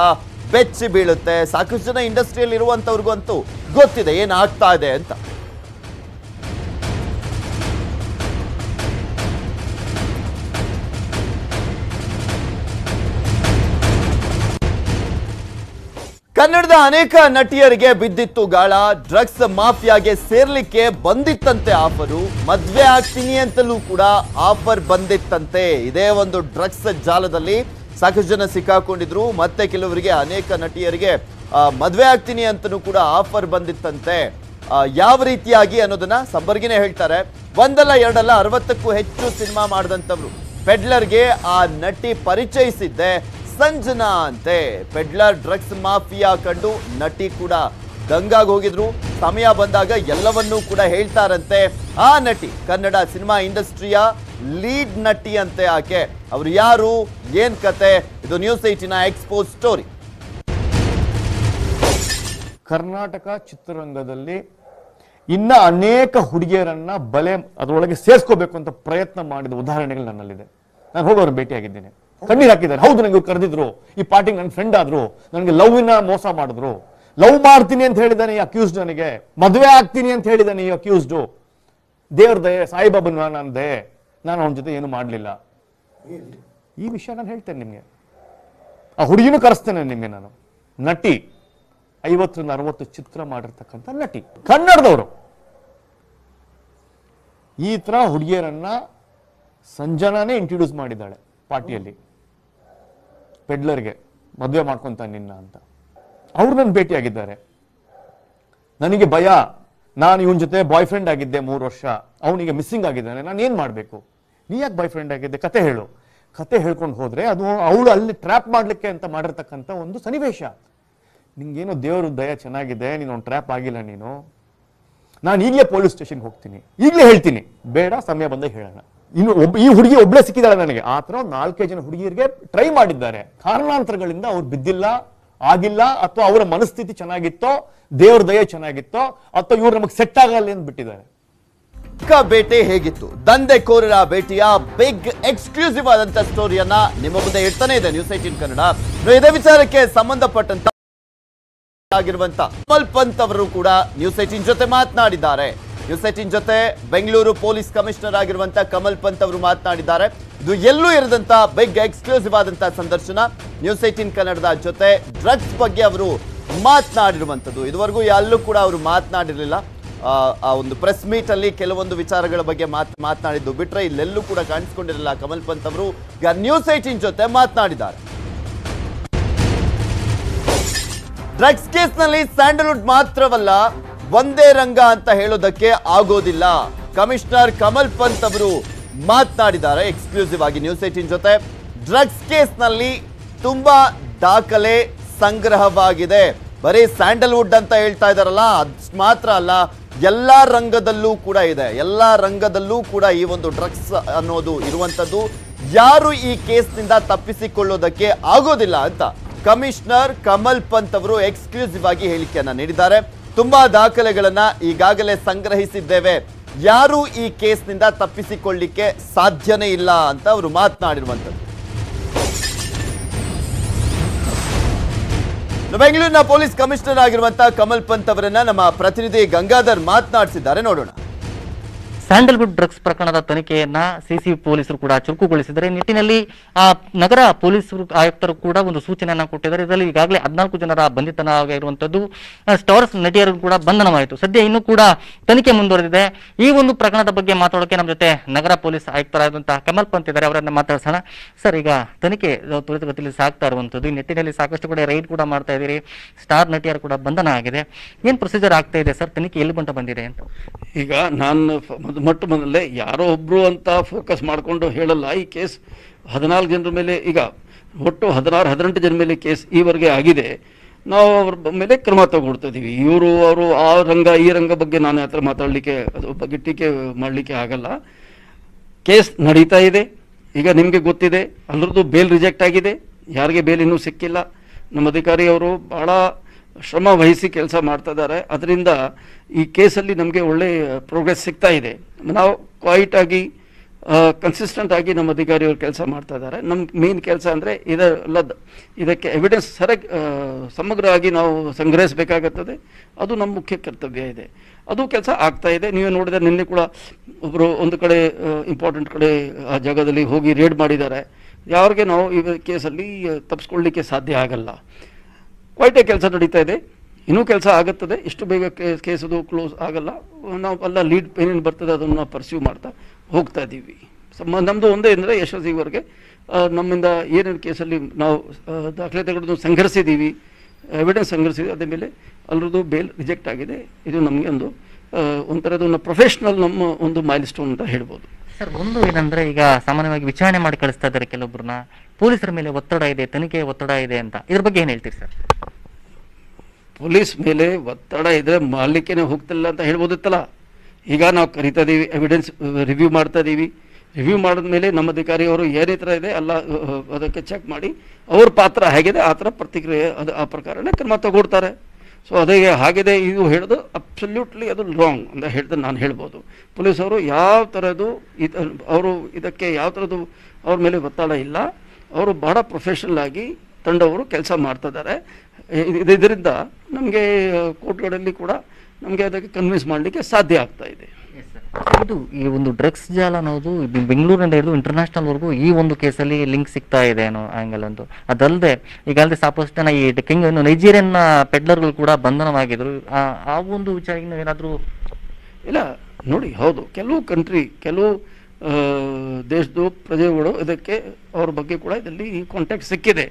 ಬೆಚ್ಚಿ ಬೀಳುತ್ತೆ. ಸಾಕಷ್ಟು ಜನ ಇಂಡಸ್ಟ್ರಿಯಲ್ಲಿ ಇರುವಂತವ್ರಿಗೂ ಅಂತೂ ಗೊತ್ತಿದೆ, ಏನಾಗ್ತಾ ಇದೆ ಅಂತ. ಕನ್ನಡದ ಅನೇಕ ನಟಿಯರಿಗೆ ಬಿದ್ದಿತ್ತು ಗಾಳ. ಡ್ರಗ್ಸ್ ಮಾಫಿಯಾಗೆ ಸೇರ್ಲಿಕ್ಕೆ ಬಂದಿತ್ತಂತೆ ಆಫರು. ಮದ್ವೆ ಆಗ್ತೀನಿ ಅಂತಲೂ ಕೂಡ ಆಫರ್ ಬಂದಿತ್ತಂತೆ. ಇದೇ ಒಂದು ಡ್ರಗ್ಸ್ ಜಾಲದಲ್ಲಿ ಸಾಕಷ್ಟು ಜನ ಸಿಕ್ಕಾಕೊಂಡಿದ್ರು. ಮತ್ತೆ ಕೆಲವರಿಗೆ ಅನೇಕ ನಟಿಯರಿಗೆ ಮದ್ವೆ ಆಗ್ತೀನಿ ಅಂತಲೂ ಕೂಡ ಆಫರ್ ಬಂದಿತ್ತಂತೆ. ಯಾವ ರೀತಿಯಾಗಿ ಅನ್ನೋದನ್ನ ಸಂಬರ್ಗಿನೇ ಹೇಳ್ತಾರೆ. ಒಂದಲ್ಲ, ಎರಡಲ್ಲ, ಅರವತ್ತಕ್ಕೂ ಹೆಚ್ಚು ಸಿನಿಮಾ ಮಾಡಿದಂಥವ್ರು. ಪೆಡ್ಲರ್ಗೆ ಆ ನಟಿ ಪರಿಚಯಿಸಿದ್ದೆ. ಸಂಜನಾ ಅಂತೆ. ಪೆಡ್ಲರ್ ಡ್ರಗ್ಸ್ ಮಾಫಿಯಾ ಕಂಡು ನಟಿ ಕೂಡ ದಂಗಾಗಿ ಹೋಗಿದ್ರು. ಸಮಯ ಬಂದಾಗ ಎಲ್ಲವನ್ನೂ ಕೂಡ ಹೇಳ್ತಾರಂತೆ. ಆ ನಟಿ, ಕನ್ನಡ ಸಿನಿಮಾ ಇಂಡಸ್ಟ್ರಿಯ ಲೀಡ್ ನಟಿ ಅಂತೆ ಆಕೆ. ಅವರು ಯಾರು, ಏನ್ ಕತೆ? ಇದು ನ್ಯೂಸ್ ಏಟಿನ ಎಕ್ಸ್ಪೋಸ್ ಸ್ಟೋರಿ ಕರ್ನಾಟಕ ಚಿತ್ರರಂಗದಲ್ಲಿ ಇನ್ನ ಅನೇಕ ಹುಡುಗಿಯರನ್ನ ಬಲೆ ಅದರೊಳಗೆ ಸೇರಿಸ್ಕೋಬೇಕು ಅಂತ ಪ್ರಯತ್ನ ಮಾಡಿದ ಉದಾಹರಣೆಗಳು ನನ್ನಲ್ಲಿದೆ. ನಾನು ಹೋಗೋರು ಭೇಟಿಯಾಗಿದ್ದೇನೆ. ಕಣ್ಣೀರು ಹಾಕಿದ್ದಾರೆ. ಹೌದು ನನಗೆ ಇವ್ರು ಕರೆದಿದ್ರು. ಈ ಪಾರ್ಟಿಗೆ ನನ್ನ ಫ್ರೆಂಡ್ ಆದ್ರು. ನನಗೆ ಲವ್ನ ಮೋಸ ಮಾಡಿದ್ರು. ಲವ್ ಮಾಡ್ತೀನಿ ಅಂತ ಹೇಳಿದಾನೆ ಈ ಅಕ್ಯೂಸ್ಡ್ ನನಗೆ. ಮದುವೆ ಆಗ್ತೀನಿ ಅಂತ ಹೇಳಿದಾನೆ ಈ ಅಕ್ಯೂಸ್ಡು ದೇವ್ರ ದಯೆ, ಸಾಯಿಬಾಬನ ನಾನು ದಯೆ. ನಾನು ಅವನ ಜೊತೆ ಏನು ಮಾಡಲಿಲ್ಲ. ಈ ವಿಷಯ ನಾನು ಹೇಳ್ತೇನೆ ನಿಮಗೆ. ಆ ಹುಡುಗಿನೂ ಕರೆಸ್ತೇನೆ ನಿಮಗೆ ನಾನು. ನಟಿ, ಐವತ್ತರಿಂದ ಅರವತ್ತು ಚಿತ್ರ ಮಾಡಿರ್ತಕ್ಕಂಥ ನಟಿ. ಕನ್ನಡದವರು. ಈ ತರ ಹುಡುಗಿಯರನ್ನ ಸಂಜನಾನೇ ಇಂಟ್ರೊಡ್ಯೂಸ್ ಮಾಡಿದ್ದಾಳೆ ಪಾರ್ಟಿಯಲ್ಲಿ. ಪೆಡ್ಲರ್ಗೆ ಮದುವೆ ಮಾಡ್ಕೊಂತ ನಿನ್ನ ಅಂತ. ಅವ್ರು ನನ್ನ ಭೇಟಿಯಾಗಿದ್ದಾರೆ. ನನಗೆ ಭಯ. ನಾನು ಇವನ್ ಜೊತೆ ಬಾಯ್ ಫ್ರೆಂಡ್ ಆಗಿದ್ದೆ ಮೂರು ವರ್ಷ. ಅವನಿಗೆ ಮಿಸ್ಸಿಂಗ್ ಆಗಿದ್ದಾನೆ. ನಾನು ಏನು ಮಾಡಬೇಕು? ನೀ ಯಾಕೆ ಬಾಯ್ ಫ್ರೆಂಡ್ ಆಗಿದ್ದೆ? ಕತೆ ಹೇಳು. ಕತೆ ಹೇಳ್ಕೊಂಡು ಹೋದರೆ ಅದು ಅವಳು ಅಲ್ಲಿ ಟ್ರ್ಯಾಪ್ ಮಾಡ್ಲಿಕ್ಕೆ ಅಂತ ಮಾಡಿರ್ತಕ್ಕಂಥ ಒಂದು ಸನ್ನಿವೇಶ. ನಿಂಗೇನೋ ದೇವರು ದಯ ಚೆನ್ನಾಗಿದೆ, ನೀನು ಒಂದು ಟ್ರ್ಯಾಪ್ ಆಗಿಲ್ಲ ನೀನು. ನಾನು ಈಗಲೇ ಪೊಲೀಸ್ ಸ್ಟೇಷನ್ಗೆ ಹೋಗ್ತೀನಿ. ಈಗಲೇ ಹೇಳ್ತೀನಿ. ಬೇಡ, ಸಮಯ ಬಂದಾಗ ಹೇಳೋಣ. ಇನ್ನು ಒಬ್ಬ ಈ ಹುಡುಗಿ ಒಬ್ಳೆ ಸಿಕ್ಕಿದಾಳೆ ನನಗೆ. ಆ ಥರ ಒಂದು ನಾಲ್ಕೈದು ಜನ ಹುಡುಗಿಯರಿಗೆ ಟ್ರೈ ಮಾಡಿದ್ದಾರೆ. ಕಾರಣಾಂತರಗಳಿಂದ ಅವ್ರು ಬಿದ್ದಿಲ್ಲ, ಆಗಿಲ್ಲ, ಅಥವಾ ಅವರ ಮನಸ್ಥಿತಿ ಚೆನ್ನಾಗಿತ್ತೋ, ದೇವ್ರ ದಯ ಚೆನ್ನಾಗಿತ್ತೋ, ಅಥವಾ ಇವ್ರು ನಮಗೆ ಸೆಟ್ ಆಗಲ್ಲ ಅಂತ ಬಿಟ್ಟಿದ್ದಾರೆ. ಚಿಕ್ಕ ಬೇಟೆ ಹೇಗಿತ್ತು? ದಂಧೆಕೋರರ ಭೇಟಿಯ ಬಿಗ್ ಎಕ್ಸ್ಕ್ಲೂಸಿವ್ ಆದಂತ ಸ್ಟೋರಿಯನ್ನ ನಿಮ್ಮ ಮುಂದೆ ಇಡ್ತಾನೆ ಇದೆ ನ್ಯೂಸ್ ಏಟೀನ್ ಕನ್ನಡ. ಇದೇ ವಿಚಾರಕ್ಕೆ ಸಂಬಂಧಪಟ್ಟಂತ ಆಗಿರುವಂತ ಕಮಲ್ ಪಂತ್ ಅವರು ಕೂಡ ನ್ಯೂಸ್ ಏಟೀನ್ ಜೊತೆ ಮಾತನಾಡಿದ್ದಾರೆ. ನ್ಯೂಸ್ ಏಟೀನ್ ಜೊತೆ ಬೆಂಗಳೂರು ಪೊಲೀಸ್ ಕಮಿಷನರ್ ಆಗಿರುವಂತ ಕಮಲ್ ಪಂತ್ ಅವರು ಮಾತನಾಡಿದ್ದಾರೆ. ಇದು ಎಲ್ಲೂ ಇರದಂತ ಬಿಗ್ ಎಕ್ಸ್ಕ್ಲೂಸಿವ್ ಆದಂತಹ ಸಂದರ್ಶನ. ನ್ಯೂಸ್ ಏಟೀನ್ ಕನ್ನಡದ ಜೊತೆ ಡ್ರಗ್ಸ್ ಬಗ್ಗೆ ಅವರು ಮಾತನಾಡಿರುವಂಥದ್ದು ಇದುವರೆಗೂ ಎಲ್ಲೂ ಕೂಡ ಅವರು ಮಾತನಾಡಿರಲಿಲ್ಲ. ಆ, ಒಂದು ಪ್ರೆಸ್ ಮೀಟ್ ಅಲ್ಲಿ ಕೆಲವೊಂದು ವಿಚಾರಗಳ ಬಗ್ಗೆ ಮಾತ್ ಮಾತನಾಡಿದ್ದು ಬಿಟ್ರೆ ಇಲ್ಲೆಲ್ಲೂ ಕೂಡ ಕಾಣಿಸ್ಕೊಂಡಿರಲಿಲ್ಲ ಕಮಲ್ ಪಂತ್ ಅವರು. ಈಗ ನ್ಯೂಸ್ ಏಟೀನ್ ಜೊತೆ ಮಾತನಾಡಿದ್ದಾರೆ. ಡ್ರಗ್ಸ್ ಕೇಸ್ನಲ್ಲಿ ಸ್ಯಾಂಡಲ್ವುಡ್ ಮಾತ್ರವಲ್ಲ ಒಂದೇ ರಂಗ ಅಂತ ಹೇಳೋದಕ್ಕೆ ಆಗೋದಿಲ್ಲ. ಕಮಿಷನರ್ ಕಮಲ್ ಪಂತ್ ಅವರು ಮಾತನಾಡಿದ್ದಾರೆ. ಎಕ್ಸ್ಕ್ಲೂಸಿವ್ ಆಗಿ ನ್ಯೂಸ್ ಏಟೀನ್ ಜೊತೆ. ಡ್ರಗ್ಸ್ ಕೇಸ್ನಲ್ಲಿ ತುಂಬಾ ದಾಖಲೆ ಸಂಗ್ರಹವಾಗಿದೆ. ಬರೀ ಸ್ಯಾಂಡಲ್ವುಡ್ ಅಂತ ಹೇಳ್ತಾ ಇದಾರಲ್ಲ ಅದ್ ಮಾತ್ರ ಅಲ್ಲ, ಎಲ್ಲಾ ರಂಗದಲ್ಲೂ ಕೂಡ ಇದೆ. ಎಲ್ಲಾ ರಂಗದಲ್ಲೂ ಕೂಡ ಈ ಒಂದು ಡ್ರಗ್ಸ್ ಅನ್ನೋದು ಇರುವಂತದ್ದು ಯಾರು ಈ ಕೇಸ್ನಿಂದ ತಪ್ಪಿಸಿಕೊಳ್ಳೋದಕ್ಕೆ ಆಗೋದಿಲ್ಲ ಅಂತ ಕಮಿಷನರ್ ಕಮಲ್ ಪಂತ್ ಅವರು ಎಕ್ಸ್ಕ್ಲೂಸಿವ್ ಆಗಿ ಹೇಳಿಕೆಯನ್ನ ನೀಡಿದ್ದಾರೆ. ತುಂಬಾ ದಾಖಲೆಗಳನ್ನ ಈಗಾಗಲೇ ಸಂಗ್ರಹಿಸಿದ್ದೇವೆ. ಯಾರು ಈ ಕೇಸ್ನಿಂದ ತಪ್ಪಿಸಿಕೊಳ್ಳಿಕ್ಕೆ ಸಾಧ್ಯನೇ ಇಲ್ಲ ಅಂತ ಅವರು ಮಾತನಾಡಿರುವಂತದ್ದು ಬೆಂಗಳೂರಿನ ಪೊಲೀಸ್ ಕಮಿಷನರ್ ಆಗಿರುವಂತಹ ಕಮಲ್ ಪಂತ್ ಅವರನ್ನ ನಮ್ಮ ಪ್ರತಿನಿಧಿ ಗಂಗಾಧರ್ ಮಾತನಾಡಿಸಿದ್ದಾರೆ. ನೋಡೋಣ. ಸ್ಯಾಂಡಲ್ವುಡ್ ಡ್ರಗ್ಸ್ ಪ್ರಕರಣದ ತನಿಖೆಯನ್ನ ಸಿಸಿ ಪೊಲೀಸರು ಕೂಡ ಚುರುಕುಗೊಳಿಸಿದರೆ ನಿಟ್ಟಿನಲ್ಲಿ ಆ ನಗರ ಪೊಲೀಸ್ ಆಯುಕ್ತರು ಕೂಡ ಒಂದು ಸೂಚನೆಯನ್ನ ಕೊಟ್ಟಿದ್ದಾರೆ. ಇದರಲ್ಲಿ ಈಗಾಗಲೇ ಹದಿನಾಲ್ಕು ಜನರ ಬಂಧಿತನ ಆಗಿರುವಂತದ್ದು ಸ್ಟಾರ್ಸ್ ನಟಿಯರು ಕೂಡ ಬಂಧನವಾಯಿತು. ಸದ್ಯ ಇನ್ನೂ ಕೂಡ ತನಿಖೆ ಮುಂದುವರೆದಿದೆ. ಈ ಒಂದು ಪ್ರಕರಣದ ಬಗ್ಗೆ ಮಾತಾಡೋಕೆ ನಮ್ಮ ಜೊತೆ ನಗರ ಪೊಲೀಸ್ ಆಯುಕ್ತರಾದಂತಹ ಕಮಲ್ ಪಂತ್ ಇದ್ದಾರೆ. ಅವರನ್ನ ಮಾತಾಡ್ಸೋಣ. ಸರ್, ಈಗ ತನಿಖೆ ತ್ವರಿತಗತಿಯಲ್ಲಿ ಸಾಗ್ತಾ ಇರುವಂತದ್ದು. ಈ ನಿಟ್ಟಿನಲ್ಲಿ ಸಾಕಷ್ಟು ಕಡೆ ರೈಡ್ ಕೂಡ ಮಾಡ್ತಾ ಇದ್ದೀರಿ. ಸ್ಟಾರ್ ನಟಿಯರು ಕೂಡ ಬಂಧನ ಆಗಿದೆ. ಏನ್ ಪ್ರೊಸೀಜರ್ ಆಗ್ತಾ ಇದೆ ಸರ್? ತನಿಖೆ ಎಲ್ಲಿ ಬಂತ ಬಂದಿದೆ ಅಂತ? ಈಗ ನಾನು ಮೊಟ್ಟ ಮೊದಲೇ ಯಾರೋ ಒಬ್ಬರು ಅಂತ ಫೋಕಸ್ ಮಾಡಿಕೊಂಡು ಹೇಳಲ್ಲ. ಈ ಕೇಸ್ ಹದಿನಾಲ್ಕು ಜನರ ಮೇಲೆ ಈಗ ಒಟ್ಟು ಹದಿನಾರು, ಹದಿನೆಂಟು ಜನ ಮೇಲೆ ಕೇಸ್ ಈವರೆಗೆ ಆಗಿದೆ. ನಾವು ಅವ್ರ ಮೇಲೆ ಕ್ರಮ ತಗೊಳ್ತಿದ್ದೀವಿ ಇವರು, ಅವರು ಆ ರಂಗ, ಈ ರಂಗ ಬಗ್ಗೆ ನಾನು ಹತ್ರ ಮಾತಾಡಲಿಕ್ಕೆ, ಅದು ಬಗ್ಗೆ ಟೀಕೆ ಮಾಡಲಿಕ್ಕೆ ಆಗಲ್ಲ. ಕೇಸ್ ನಡೀತಾ ಇದೆ. ಈಗ ನಿಮಗೆ ಗೊತ್ತಿದೆ. ಅಲ್ಲರದ್ದು ಬೇಲ್ ರಿಜೆಕ್ಟ್ ಆಗಿದೆ. ಯಾರಿಗೆ ಬೇಲ್ ಇನ್ನೂ ಸಿಕ್ಕಿಲ್ಲ. ನಮ್ಮ ಅಧಿಕಾರಿ ಅವರು ಭಾಳ ಶ್ರಮ ವಹಿಸಿ ಕೆಲಸ ಮಾಡ್ತಾ ಇದ್ದಾರೆ. ಅದರಿಂದ ಈ ಕೇಸಲ್ಲಿ ನಮಗೆ ಒಳ್ಳೆ ಪ್ರೋಗ್ರೆಸ್ ಸಿಗ್ತಾ ಇದೆ. ನಾವು ಕ್ವಾಯಿಟ್ ಆಗಿ ಕನ್ಸಿಸ್ಟೆಂಟ್ ಆಗಿ ನಮ್ಮ ಅಧಿಕಾರಿಗಳು ಕೆಲಸ ಮಾಡ್ತಾ ಇದ್ದಾರೆ. ನಮ್ಮ ಮೇನ್ ಕೆಲಸ ಅಂದರೆ ಇದೆಲ್ಲ, ಇದಕ್ಕೆ ಎವಿಡೆನ್ಸ್ ಸರ ಸಮಗ್ರವಾಗಿ ನಾವು ಸಂಗ್ರಹಿಸಬೇಕಾಗುತ್ತದೆ. ಅದು ನಮ್ಮ ಮುಖ್ಯ ಕರ್ತವ್ಯ ಇದೆ. ಅದು ಕೆಲಸ ಆಗ್ತಾ ಇದೆ. ನೀವು ನೋಡಿದ್ರೆ ನಿನ್ನೆ ಕೂಡ ಒಬ್ಬರು ಒಂದು ಕಡೆ ಇಂಪಾರ್ಟೆಂಟ್ ಕಡೆ ಆ ಜಾಗದಲ್ಲಿ ಹೋಗಿ ರೇಡ್ ಮಾಡಿದ್ದಾರೆ. ಯಾರಿಗೆ ನಾವು ಈ ಕೇಸಲ್ಲಿ ತಪ್ಪಿಸ್ಕೊಳ್ಳಿಕ್ಕೆ ಸಾಧ್ಯ ಆಗಲ್ಲ. ಕ್ವೈಟೇ ಕೆಲಸ ನಡೀತಾ ಇದೆ. ಇನ್ನೂ ಕೆಲಸ ಆಗುತ್ತದೆ. ಇಷ್ಟು ಬೇಗ ಕೇಸ್ ಕೇಸದು ಕ್ಲೋಸ್ ಆಗಲ್ಲ. ನಾವು ಎಲ್ಲ ಲೀಡ್ ಏನೇನು ಬರ್ತದೆ ಅದನ್ನು ಪರ್ಸ್ಯೂ ಮಾಡ್ತಾ ಹೋಗ್ತಾ ಇದ್ದೀವಿ. ಸಮ ನಮ್ಮದು ಒಂದೇ ಅಂದರೆ ಯಶಸ್ವಿವರೆಗೆ ನಮ್ಮಿಂದ ಏನೇನು ಕೇಸಲ್ಲಿ ನಾವು ದಾಖಲೆ ತೆಗೆದು ಸಂಘರಿಸಿದ್ದೀವಿ. ಎವಿಡೆನ್ಸ್ ಸಂಘರಿಸಿದ್ವಿ ಅದೇ ಮೇಲೆ ಅಲ್ಲರದ್ದು ಬೇಲ್ ರಿಜೆಕ್ಟ್ ಆಗಿದೆ. ಇದು ನಮಗೆ ಒಂದು ಒಂಥರದ್ದು ಪ್ರೊಫೆಷ್ನಲ್ ನಮ್ಮ ಒಂದು ಮೈಲ್ ಸ್ಟೋನ್ ಅಂತ ಹೇಳ್ಬೋದು. ಸರ್, ಒಂದು ಏನಂದ್ರೆ ಈಗ ಸಾಮಾನ್ಯವಾಗಿ ವಿಚಾರಣೆ ಮಾಡಿ ಕಳಿಸ್ತಾ ಇದ್ದಾರೆ ಕೆಲವೊಬ್ಬರನ್ನ ಪೊಲೀಸರ ಮೇಲೆ ಒತ್ತಡ ಇದೆ ತನಿಖೆ ಒತ್ತಡ ಇದೆ ಅಂತ. ಇದ್ರ ಬಗ್ಗೆ ಏನ್ ಹೇಳ್ತೀರಿ ಸರ್? ಪೊಲೀಸ್ ಮೇಲೆ ಒತ್ತಡ ಇದ್ರೆ ಮಾಲಿಕೆನೇ ಹೋಗ್ತಿಲ್ಲ ಅಂತ ಹೇಳ್ಬೋದಿತ್ತಲ್ಲ. ಈಗ ನಾವು ಕರಿತಾ ಇದೀವಿ ಎವಿಡೆನ್ಸ್ ರಿವ್ಯೂ ಮಾಡ್ತಾ ಇದ್ದೀವಿ ರಿವ್ಯೂ ಮಾಡಿದ್ಮೇಲೆ ನಮ್ಮ ಅಧಿಕಾರಿಯವರು ಏನೇ ಥರ ಇದೆ, ಎಲ್ಲ ಅದಕ್ಕೆ ಚೆಕ್ ಮಾಡಿ. ಅವ್ರ ಪಾತ್ರ ಹೇಗಿದೆ, ಆ ಥರ ಪ್ರತಿಕ್ರಿಯೆ ಅದು ಆ ಪ್ರಕಾರನೇ ಕ್ರಮ ತಗೊಳ್ತಾರೆ. ಸೊ ಅದೇ ಹಾಗಿದೆ ಇದು ಹೇಳೋದು ಅಬ್ಸಲ್ಯೂಟ್ಲಿ ಅದು ರಾಂಗ್ ಅಂತ ಹೇಳ್ದೆ ನಾನು ಹೇಳ್ಬೋದು. ಪೊಲೀಸವರು ಯಾವ ಥರದ್ದು ಇದು, ಅವರು ಇದಕ್ಕೆ ಯಾವ ಥರದ್ದು ಅವ್ರ ಮೇಲೆ ಒತ್ತಡ ಇಲ್ಲ. ಅವರು ಬಹಳ ಪ್ರೊಫೆಷನಲ್ ಆಗಿ ತಂಡವರು ಕೆಲಸ ಮಾಡ್ತಾ ಇದ್ದಾರೆ. ಇದ್- ಇದರಿಂದ ನಮಗೆ ಕೋರ್ಟ್ಗಳಲ್ಲಿ ಕೂಡ ನಮಗೆ ಅದಕ್ಕೆ ಕನ್ವಿನ್ಸ್ ಮಾಡಲಿಕ್ಕೆ ಸಾಧ್ಯ ಆಗ್ತಾ ಇದೆ. ಇದು ಈ ಒಂದು ಡ್ರಗ್ಸ್ ಜಾಲ ಅನ್ನೋದು ಬೆಂಗಳೂರಿನಿಂದ ಹಿಡಿದು ಇಂಟರ್ನ್ಯಾಷನಲ್ ವರೆಗೂ ಈ ಒಂದು ಕೇಸಲ್ಲಿ ಲಿಂಕ್ ಸಿಗ್ತಾ ಇದೆ ಅನ್ನೋ ಆಂಗಲ್ ಒಂದು ಅದಲ್ಲದೆ ಈಗಾಗಲೇ ಸಾಕಷ್ಟು ಜನ ಈ ಕಿಂಗ್ ನೈಜೀರಿಯನ್ ಪೆಡ್ಲರ್ಗಳು ಕೂಡ ಬಂಧನವಾಗಿದ್ರು. ಆ ಒಂದು ವಿಚಾರ ಏನಾದರೂ ಇಲ್ಲ, ನೋಡಿ, ಹೌದು. ಕೆಲವು ಕಂಟ್ರಿ ಕೆಲವು ದೇಶದ ಪ್ರಜೆಗಳು ಇದಕ್ಕೆ ಅವ್ರ ಬಗ್ಗೆ ಕೂಡ ಇದರಲ್ಲಿ ಕಾಂಟ್ಯಾಕ್ಟ್ ಸಿಕ್ಕಿದೆ.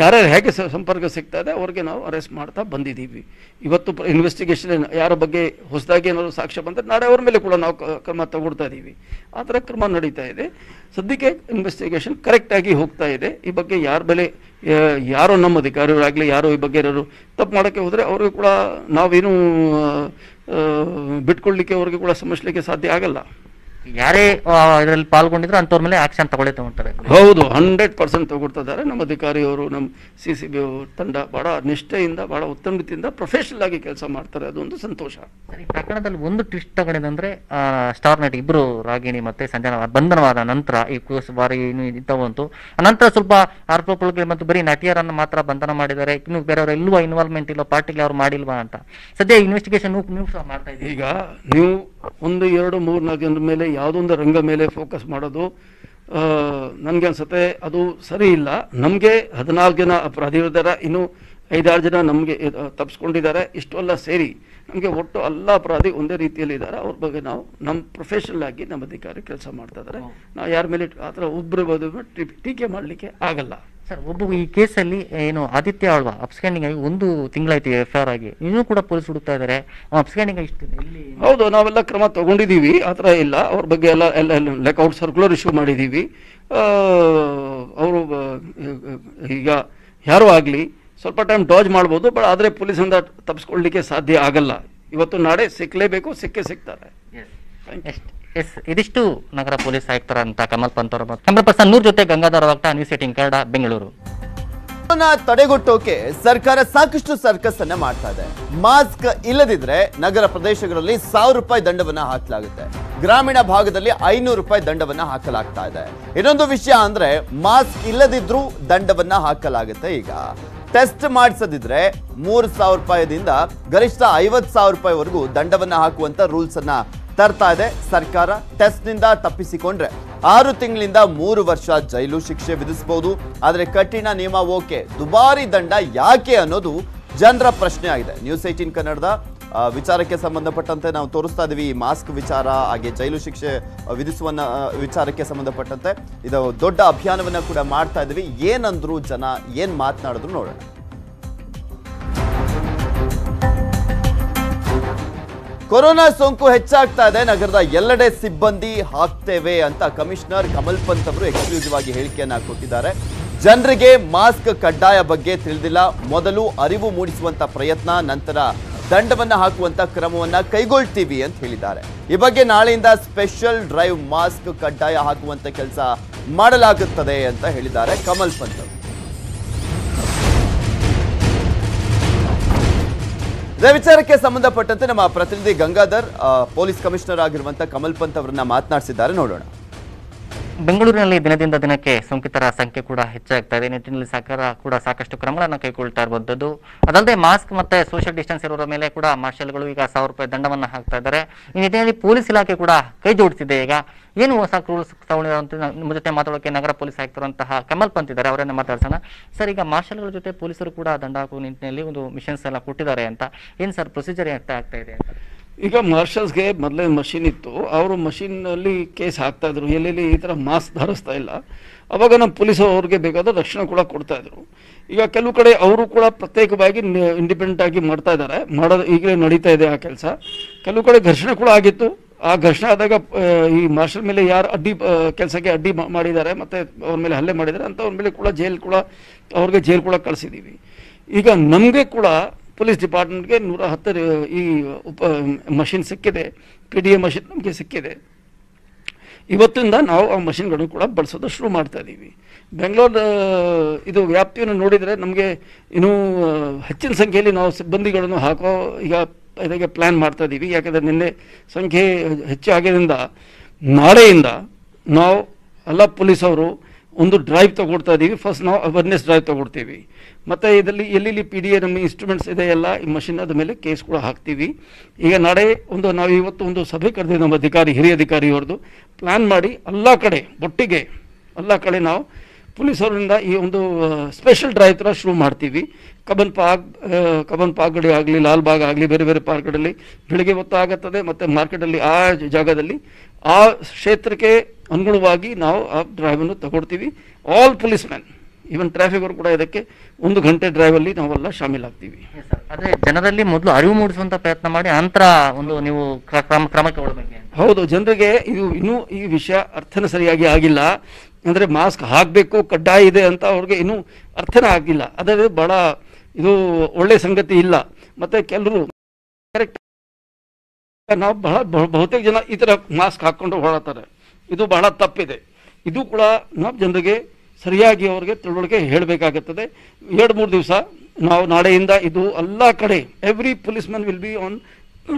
ಯಾರ್ಯಾರು ಹೇಗೆ ಸಂಪರ್ಕ ಸಿಗ್ತಾ ಇದೆ ಅವ್ರಿಗೆ ನಾವು ಅರೆಸ್ಟ್ ಮಾಡ್ತಾ ಬಂದಿದ್ದೀವಿ. ಇವತ್ತು ಇನ್ವೆಸ್ಟಿಗೇಷನ್ ಯಾರ ಬಗ್ಗೆ ಹೊಸದಾಗಿ ಏನಾದ್ರು ಸಾಕ್ಷ್ಯ ಬಂದರೆ ನಾಳೆ ಅವ್ರ ಮೇಲೆ ಕೂಡ ನಾವು ಕ್ರಮ ತಗೊಳ್ತಾ ಇದ್ದೀವಿ. ಆ ಥರ ಕ್ರಮ ನಡೀತಾ ಇದೆ. ಸದ್ಯಕ್ಕೆ ಇನ್ವೆಸ್ಟಿಗೇಷನ್ ಕರೆಕ್ಟಾಗಿ ಹೋಗ್ತಾ ಇದೆ. ಈ ಬಗ್ಗೆ ಯಾರ ಮೇಲೆ ಯಾರೋ ನಮ್ಮ ಅಧಿಕಾರಿಗಳಾಗಲಿ, ಯಾರೋ ಈ ಬಗ್ಗೆ ಏನಾದ್ರು ತಪ್ಪು ಮಾಡೋಕ್ಕೆ ಹೋದರೆ ಅವ್ರಿಗೆ ಕೂಡ ನಾವೇನು ಬಿಟ್ಕೊಳ್ಳಿಕ್ಕೆ ಅವ್ರಿಗೆ ಕೂಡ ಸಮಸ್ಲಿಕ್ಕೆ ಸಾಧ್ಯ ಆಗಲ್ಲ. ಯಾರೇ ಇದರಲ್ಲಿ ಪಾಲ್ಗೊಂಡಿದ್ರು ಅಂತವ್ರ ಮೇಲೆ ಆಕ್ಷನ್ ತಗೊಳ್ಳೇ ತಗೊಂತಾರೆ ಹೌದು ಹಂಡ್ರೆಡ್ ಪರ್ಸೆಂಟ್ ತಗೊಳ್ತಿದ್ದಾರೆ. ನಮ್ಮ ಅಧಿಕಾರಿಯವರು ನಮ್ಮ ಸಿ ಸಿ ಬಿ ತಂಡ ಬಹಳ ನಿಷ್ಠೆಯಿಂದ ಬಹಳ ಉತ್ತಮತೆಯಿಂದ ಪ್ರೊಫೆಷನಲ್ ಆಗಿ ಕೆಲಸ ಮಾಡ್ತಾರೆ. ಅದೊಂದು ಸಂತೋಷ. ಈ ಪ್ರಕರಣದಲ್ಲಿ ಒಂದು ಟ್ವಿಸ್ಟ್ ತಗೊಂಡಿದಂದ್ರೆ ಸ್ಟಾರ್ ನಟ್ ಇಬ್ರು ರಾಗಿಣಿ ಮತ್ತೆ ಸಂಜನಾ ಬಂಧನವಾದ ನಂತರ ಈ ಕೂಸ್ ಬಾರಿ ಇನ್ನು ಇದ್ದವಂತು ನಂತರ ಸ್ವಲ್ಪ ಆರೋಪಗಳಿಗೆ ಮತ್ತು ಬರೀ ನಟಿಯರನ್ನ ಮಾತ್ರ ಬಂಧನ ಮಾಡಿದ್ದಾರೆ. ಇನ್ನು ಬೇರೆಯವರು ಎಲ್ಲೂ ಇನ್ವಾಲ್ವ್ಮೆಂಟ್ ಇಲ್ಲ ಪಾರ್ಟಿಲಿ ಅವ್ರು ಮಾಡಿಲ್ವಾ ಅಂತ. ಸದ್ಯ ಇನ್ವೆಸ್ಟಿಗೇಷನ್ ನೀವು ಮಾಡ್ತಾ ಇದ್ದೀವಿ ಈಗ ನೀವು ಒಂದು ಎರಡು ಮೂರು ನಾಲ್ಕು ಮೇಲೆ ಯಾವುದೊಂದು ರಂಗ ಮೇಲೆ ಫೋಕಸ್ ಮಾಡೋದು ನನಗೆ ಅನ್ಸುತ್ತೆ ಅದು ಸರಿ ಇಲ್ಲ. ನಮಗೆ ಹದಿನಾಲ್ಕು ಜನ ಅಪರಾಧಿಗಳಿದ್ದಾರೆ ಇನ್ನು ಐದಾರು ಜನ ನಮಗೆ ತಪ್ಪಿಸ್ಕೊಂಡಿದ್ದಾರೆ ಇಷ್ಟೆಲ್ಲ ಸೇರಿ ನಮಗೆ ಒಟ್ಟು ಎಲ್ಲ ಅಪರಾಧಿ ಒಂದೇ ರೀತಿಯಲ್ಲಿ ಇದ್ದಾರೆ ಅವ್ರ ಬಗ್ಗೆ ನಾವು ನಮ್ಮ ಪ್ರೊಫೆಷನಲ್ ಆಗಿ ನಮ್ಮ ಅಧಿಕಾರಿ ಕೆಲಸ ಮಾಡ್ತಾ ಇದ್ದಾರೆ ನಾವು ಯಾರ ಮೇಲೆ ಆ ಥರ ಒಬ್ಬರು ಟೀಕೆ ಮಾಡಲಿಕ್ಕೆ ಆಗಲ್ಲ. ಸರ್ ಒಬ್ಬ ಈ ಕೇಸಲ್ಲಿ ಏನು ಆದಿತ್ಯ ಆಳ್ವ ಅಪ್ಸ್ಕ್ಯಾಂಡಿಂಗ್ ಆಗಿ ಒಂದು ತಿಂಗಳಾಯ್ತು ಎಫ್ ಆರ್ ಆಗಿ. ಇನ್ನೂ ಕೂಡ ಪೊಲೀಸ್ ಹುಡುಕ್ತಾ ಇದ್ದಾರೆ ಅಪ್ಸ್ಕ್ಯಾಂಡಿಂಗ್ ಇಷ್ಟು ಹೌದು ನಾವೆಲ್ಲ ಕ್ರಮ ತಗೊಂಡಿದ್ದೀವಿ ಆ ಥರ ಇಲ್ಲ. ಅವ್ರ ಬಗ್ಗೆ ಎಲ್ಲ ಎಲ್ಲ ಲೆಕ್ಔಟ್ ಸರ್ಕ್ಯುಲರ್ ಇಶ್ಯೂ ಮಾಡಿದ್ದೀವಿ ಅವರು ಈಗ ಯಾರೂ ಆಗಲಿ ಸ್ವಲ್ಪ ಟೈಮ್ ಡಾಜ್ ಮಾಡ್ಬೋದು ಬಟ್ ಆದರೆ ಪೊಲೀಸಿಂದ ತಪ್ಪಿಸ್ಕೊಳ್ಳಿಕ್ಕೆ ಸಾಧ್ಯ ಆಗಲ್ಲ. ಇವತ್ತು ನಾಳೆ ಸಿಕ್ಕಲೇಬೇಕು ಸಿಕ್ಕೇ ಸಿಗ್ತಾರೆ ಎಷ್ಟ್- ಎಸ್ ಇದಿಷ್ಟು ನಗರ ಪೊಲೀಸ್ ಆಯುಕ್ತರಂತ ಕಮಲ್ ಪಂತ್ ಅವರ ಪರ್ಸನ್ ನೂರ್ ಜೊತೆ Gangadhara ವಕ್ತ news eighteen Kannada Bengaluru. Corona ತಡೆಗಟ್ಟೋಕೆ ಸರ್ಕಾರ ಸಾಕಷ್ಟು ಸರ್ಕಸ್ ಅನ್ನ ಮಾಡ್ತಾ ಇದೆ. ಮಾಸ್ಕ್ ಇಲ್ಲದಿದ್ರೆ ನಗರ ಪ್ರದೇಶಗಳಲ್ಲಿ ಸಾವಿರ ರೂಪಾಯಿ ದಂಡವನ್ನ ಹಾಕಲಾಗುತ್ತೆ. ಗ್ರಾಮೀಣ ಭಾಗದಲ್ಲಿ ಐನೂರು ರೂಪಾಯಿ ದಂಡವನ್ನ ಹಾಕಲಾಗ್ತಾ ಇದೆ. ಇನ್ನೊಂದು ವಿಷಯ ಅಂದ್ರೆ ಮಾಸ್ಕ್ ಇಲ್ಲದಿದ್ರೂ ದಂಡವನ್ನ ಹಾಕಲಾಗುತ್ತೆ ಈಗ. ಟೆಸ್ಟ್ ಮಾಡಿಸದಿದ್ರೆ ಮೂರು ಸಾವಿರ ರೂಪಾಯಿದಿಂದ ಗರಿಷ್ಠ ಐವತ್ತು ಸಾವಿರ ರೂಪಾಯಿವರೆಗೂ ದಂಡವನ್ನ ಹಾಕುವಂತ ರೂಲ್ಸ್ ಅನ್ನ ತರ್ತಾ ಇದೆ. ಸರ್ಕಾರ ಟೆಸ್ಟ್ನಿಂದ ತಪ್ಪಿಸಿಕೊಂಡ್ರೆ ಆರು ತಿಂಗಳಿಂದ ಮೂರು ವರ್ಷ ಜೈಲು ಶಿಕ್ಷೆ ವಿಧಿಸಬಹುದು ಆದರೆ ಕಠಿಣ ನಿಯಮ ಓಕೆ. ದುಬಾರಿ ದಂಡ ಯಾಕೆ ಅನ್ನೋದು ಜನರ ಪ್ರಶ್ನೆ ಆಗಿದೆ. ನ್ಯೂಸ್ ಏಟೀನ್ ಕನ್ನಡದ ವಿಚಾರಕ್ಕೆ ಸಂಬಂಧಪಟ್ಟಂತೆ ನಾವು ತೋರಿಸ್ತಾ ಇದೀವಿ. ಈ ಮಾಸ್ಕ್ ವಿಚಾರ, ಹಾಗೆ ಜೈಲು ಶಿಕ್ಷೆ ವಿಧಿಸುವನ ವಿಚಾರಕ್ಕೆ ಸಂಬಂಧಪಟ್ಟಂತೆ ಇದು ದೊಡ್ಡ ಅಭಿಯಾನವನ್ನ ಕೂಡ ಮಾಡ್ತಾ ಇದ್ದೀವಿ ಏನಂದ್ರು ಜನ ಏನು ಮಾತನಾಡಿದ್ರು ನೋಡೋಣ. ಕೊರೋನಾ ಸೋಂಕು ಹೆಚ್ಚಾಗ್ತಾ ಇದೆ. ನಗರದ ಎಲ್ಲೆಡೆ ಸಿಬ್ಬಂದಿ ಹಾಕ್ತೇವೆ ಅಂತ ಕಮಿಷನರ್ ಕಮಲ್ ಪಂತ್ ಅವರು ಎಕ್ಸ್ಕ್ಲೂಸಿವ್ ಆಗಿ ಹೇಳಿಕೆಯನ್ನ ಕೊಟ್ಟಿದ್ದಾರೆ. ಜನರಿಗೆ ಮಾಸ್ಕ್ ಕಡ್ಡಾಯ ಬಗ್ಗೆ ತಿಳಿದಿಲ್ಲ. ಮೊದಲು ಅರಿವು ಮೂಡಿಸುವಂತ ಪ್ರಯತ್ನ, ನಂತರ ದಂಡವನ್ನ ಹಾಕುವಂತ ಕ್ರಮವನ್ನ ಕೈಗೊಳ್ತೀವಿ ಅಂತ ಹೇಳಿದ್ದಾರೆ. ಈ ಬಗ್ಗೆ ನಾಳೆಯಿಂದ ಸ್ಪೆಷಲ್ ಡ್ರೈವ್ ಮಾಸ್ಕ್ ಕಡ್ಡಾಯ ಹಾಕುವಂತ ಕೆಲಸ ಮಾಡಲಾಗುತ್ತದೆ ಅಂತ ಹೇಳಿದ್ದಾರೆ ಕಮಲ್ ಪಂತ್ ಅವರು. ಇದೇ ವಿಚಾರಕ್ಕೆ ಸಂಬಂಧಪಟ್ಟಂತೆ ನಮ್ಮ ಪ್ರತಿನಿಧಿ ಗಂಗಾಧರ್ ಪೊಲೀಸ್ ಕಮಿಷನರ್ ಆಗಿರುವಂತಹ ಕಮಲ್ ಪಂತ್ ಅವರನ್ನ ಮಾತನಾಡಿಸಿದ್ದಾರೆ. ನೋಡೋಣ. ಬೆಂಗಳೂರಿನಲ್ಲಿ ದಿನದಿಂದ ದಿನಕ್ಕೆ ಸೋಂಕಿತರ ಸಂಖ್ಯೆ ಕೂಡ ಹೆಚ್ಚಾಗ್ತಾ ಇದೆ. ನಿಟ್ಟಿನಲ್ಲಿ ಸರ್ಕಾರ ಕೂಡ ಸಾಕಷ್ಟು ಕ್ರಮಗಳನ್ನು ಕೈಗೊಳ್ತಾ ಇರುವಂತದ್ದು. ಅದಲ್ಲದೆ ಮಾಸ್ಕ್ ಮತ್ತೆ ಸೋಷಿಯಲ್ ಡಿಸ್ಟೆನ್ಸ್ ಇರೋರ ಮೇಲೆ ಕೂಡ ಮಾರ್ಷಲ್ಗಳು ಈಗ ಸಾವಿರ ರೂಪಾಯಿ ದಂಡವನ್ನು ಹಾಕ್ತಾ ಇದ್ದಾರೆ. ಈ ನಿಟ್ಟಿನಲ್ಲಿ ಪೊಲೀಸ್ ಇಲಾಖೆ ಕೂಡ ಕೈ ಜೋಡಿಸಿದೆ. ಈಗ ಏನು ಹೊಸ ರೂಲ್ಸ್ ತಗೊಂಡಿರುವಂತ ನಿಮ್ಮ ಜೊತೆ ಮಾತಾಡೋಕೆ ನಗರ ಪೊಲೀಸ್ ಆಯುಕ್ತರಂತಹ ಕಮಲ್ ಪಂತ್ ಇದ್ದಾರೆ. ಅವರನ್ನ ಮಾತಾಡ್ಸೋಣ. ಸರ್, ಈಗ ಮಾರ್ಷಲ್ಗಳ ಜೊತೆ ಪೊಲೀಸರು ಕೂಡ ದಂಡ ಹಾಕುವ ನಿಟ್ಟಿನಲ್ಲಿ ಒಂದು ಮಿಷನ್ಸ್ ಎಲ್ಲ ಕೊಟ್ಟಿದ್ದಾರೆ ಅಂತ. ಏನು ಸರ್ ಪ್ರೊಸೀಜರ್ ಆಗ್ತಾ ಇದೆ ಅಂತ? ಈಗ ಮಾರ್ಷಲ್ಸ್ಗೆ ಮೊದಲೇ ಮಷಿನ್ ಇತ್ತು. ಅವರು ಮಷಿನ್ನಲ್ಲಿ ಕೇಸ್ ಹಾಕ್ತಾ ಇದ್ರು ಎಲ್ಲೆಲ್ಲಿ ಈ ಥರ ಮಾಸ್ಕ್ ಧರಿಸ್ತಾ ಇಲ್ಲ. ಅವಾಗ ನಮ್ಮ ಪೊಲೀಸ್ ಅವ್ರಿಗೆ ಬೇಕಾದ ರಕ್ಷಣೆ ಕೂಡ ಕೊಡ್ತಾ ಇದ್ರು ಈಗ ಕೆಲವು ಕಡೆ ಅವರು ಕೂಡ ಪ್ರತ್ಯೇಕವಾಗಿ ಇಂಡಿಪೆಂಡೆಂಟ್ ಆಗಿ ಮಾಡ್ತಾ ಇದ್ದಾರೆ. ಮಾಡೋದು, ಈಗಲೇ ನಡೀತಾ ಇದೆ ಆ ಕೆಲಸ. ಕೆಲವು ಕಡೆ ಘರ್ಷಣೆ ಕೂಡ ಆಗಿತ್ತು. ಆ ಘರ್ಷಣೆ ಆದಾಗ ಈ ಮಾರ್ಷಲ್ ಮೇಲೆ ಯಾರು ಅಡ್ಡಿ ಕೆಲಸಕ್ಕೆ ಅಡ್ಡಿ ಮಾಡಿದ್ದಾರೆ ಮತ್ತು ಅವ್ರ ಮೇಲೆ ಹಲ್ಲೆ ಮಾಡಿದ್ದಾರೆ. ಅಂತ ಅವ್ರ ಮೇಲೆ ಕೂಡ ಜೈಲ್ ಕೂಡ, ಅವ್ರಿಗೆ ಜೈಲ್ ಕೂಡ ಕಳಿಸಿದ್ದೀವಿ. ಈಗ ನಮಗೆ ಕೂಡ ಪೊಲೀಸ್ ಡಿಪಾರ್ಟ್ಮೆಂಟ್ಗೆ ನೂರ ಹತ್ತರ, ಈ ಉಪ, ಮಷಿನ್ ಸಿಕ್ಕಿದೆ, ಪಿ ಡಿ ಎ ಮಷಿನ್ ನಮಗೆ ಸಿಕ್ಕಿದೆ. ಇವತ್ತಿಂದ ನಾವು ಆ ಮಷಿನ್ಗಳನ್ನು ಕೂಡ ಬಳಸೋದು ಶುರು ಮಾಡ್ತಾ ಇದ್ದೀವಿ ಬೆಂಗಳೂರು ಇದು ವ್ಯಾಪ್ತಿಯನ್ನು ನೋಡಿದರೆ ನಮಗೆ ಇನ್ನೂ ಹೆಚ್ಚಿನ ಸಂಖ್ಯೆಯಲ್ಲಿ ನಾವು ಸಿಬ್ಬಂದಿಗಳನ್ನು ಹಾಕೋ, ಈಗ ಇದಕ್ಕೆ ಪ್ಲ್ಯಾನ್ ಮಾಡ್ತಾ ಇದ್ದೀವಿ ಯಾಕಂದರೆ ನಿನ್ನೆ ಸಂಖ್ಯೆ ಹೆಚ್ಚು ಆಗಿದ್ದರಿಂದ ನಾಳೆಯಿಂದ ನಾವು ಎಲ್ಲ ಪೊಲೀಸವರು ಒಂದು ಡ್ರೈವ್ ತಗೊಳ್ತಾ ಇದ್ದೀವಿ ಫಸ್ಟ್ ನಾವು ಅವೇರ್ನೆಸ್ ಡ್ರೈವ್ ತಗೊಳ್ತೀವಿ. ಮತ್ತು ಇದರಲ್ಲಿ ಎಲ್ಲೆಲ್ಲಿ ಪಿ ಡಿ ಎ ನಮ್ಮ ಇನ್ಸ್ಟ್ರೂಮೆಂಟ್ಸ್ ಇದೆ ಎಲ್ಲ ಈ ಮಷಿನ್ ಅದ ಮೇಲೆ ಕೇಸ್ ಕೂಡ ಹಾಕ್ತೀವಿ. ಈಗ ನಾಳೆ ಒಂದು ನಾವು ಇವತ್ತು ಒಂದು ಸಭೆ ಕರೆದಿವಿ ನಮ್ಮ ಅಧಿಕಾರಿ, ಹಿರಿಯ ಅಧಿಕಾರಿಯವ್ರದ್ದು ಪ್ಲ್ಯಾನ್ ಮಾಡಿ ಎಲ್ಲ ಕಡೆ, ಒಟ್ಟಿಗೆ ಎಲ್ಲ ಕಡೆ ನಾವು ಪೊಲೀಸರಿಂದ ಈ ಒಂದು ಸ್ಪೆಷಲ್ ಡ್ರೈವ್ ಥರ ಶುರು ಮಾಡ್ತೀವಿ. ಕಬನ್ ಪಾರ್ಕ್ ಕಬನ್ ಪಾರ್ಕ್ಗಡೆ ಆಗಲಿ ಲಾಲ್ಬಾಗ್ ಆಗಲಿ, ಬೇರೆ ಬೇರೆ ಪಾರ್ಕ್ಗಳಲ್ಲಿ ಬೆಳಗ್ಗೆ ಹೊತ್ತು ಆಗುತ್ತದೆ. ಮತ್ತು ಮಾರ್ಕೆಟಲ್ಲಿ ಆ ಜಾಗದಲ್ಲಿ ಆ ಕ್ಷೇತ್ರಕ್ಕೆ ಅನುಗುಣವಾಗಿ ನಾವು ಆ ಡ್ರೈವನ್ನು ತಗೊಳ್ತೀವಿ. All policeman even traffic ಅವರು ಕೂಡ ಇದಕ್ಕೆ ಒಂದು ಗಂಟೆ ಡ್ರೈವಲ್ಲಿ ನಾವೆಲ್ಲ ಶಾಮೀಲಾಗ್ತೀವಿ. ಅದೇ ಜನರಲ್ಲಿ ಮೊದಲು ಅರಿವು ಮೂಡಿಸುವಂತ ಪ್ರಯತ್ನ ಮಾಡಿ ನಂತರ ಒಂದು ನೀವು ಕ್ರ- ಕ್ರಮ ಕ್ರಮಕ್ಕೆ. ಹೌದು ಜನರಿಗೆ ಇದು ಇನ್ನೂ ಈ ವಿಷಯ ಅರ್ಥನ ಸರಿಯಾಗಿ ಆಗಿಲ್ಲ. ಅಂದರೆ ಮಾಸ್ಕ್ ಹಾಕಬೇಕು ಕಡ್ಡಾಯ ಇದೆ ಅಂತ ಅವ್ರಿಗೆ ಇನ್ನೂ ಅರ್ಥನೇ ಆಗಿಲ್ಲ. ಅದರ ಬಹಳ ಇದು ಒಳ್ಳೆ ಸಂಗತಿ ಇಲ್ಲ. ಮತ್ತು ಕೆಲವರು ಕರೆಕ್ಟ್ ನಾವು ಬಹಳ ಬಹು- ಬಹುತೇಕ ಜನ ಈ ಥರ ಮಾಸ್ಕ್ ಹಾಕ್ಕೊಂಡು ಓಡಾಡ್ತಾರೆ. ಇದು ಬಹಳ ತಪ್ಪಿದೆ. ಇದು ಕೂಡ ನಾವು ಜನರಿಗೆ ಸರಿಯಾಗಿ ಅವರಿಗೆ ತಿಳುವಳಿಕೆ ಹೇಳಬೇಕಾಗುತ್ತದೆ. ಎರಡು, ಮೂರು ದಿವಸ ನಾವು ನಾಳೆಯಿಂದ ಇದು ಎಲ್ಲ ಕಡೆ every policeman will be on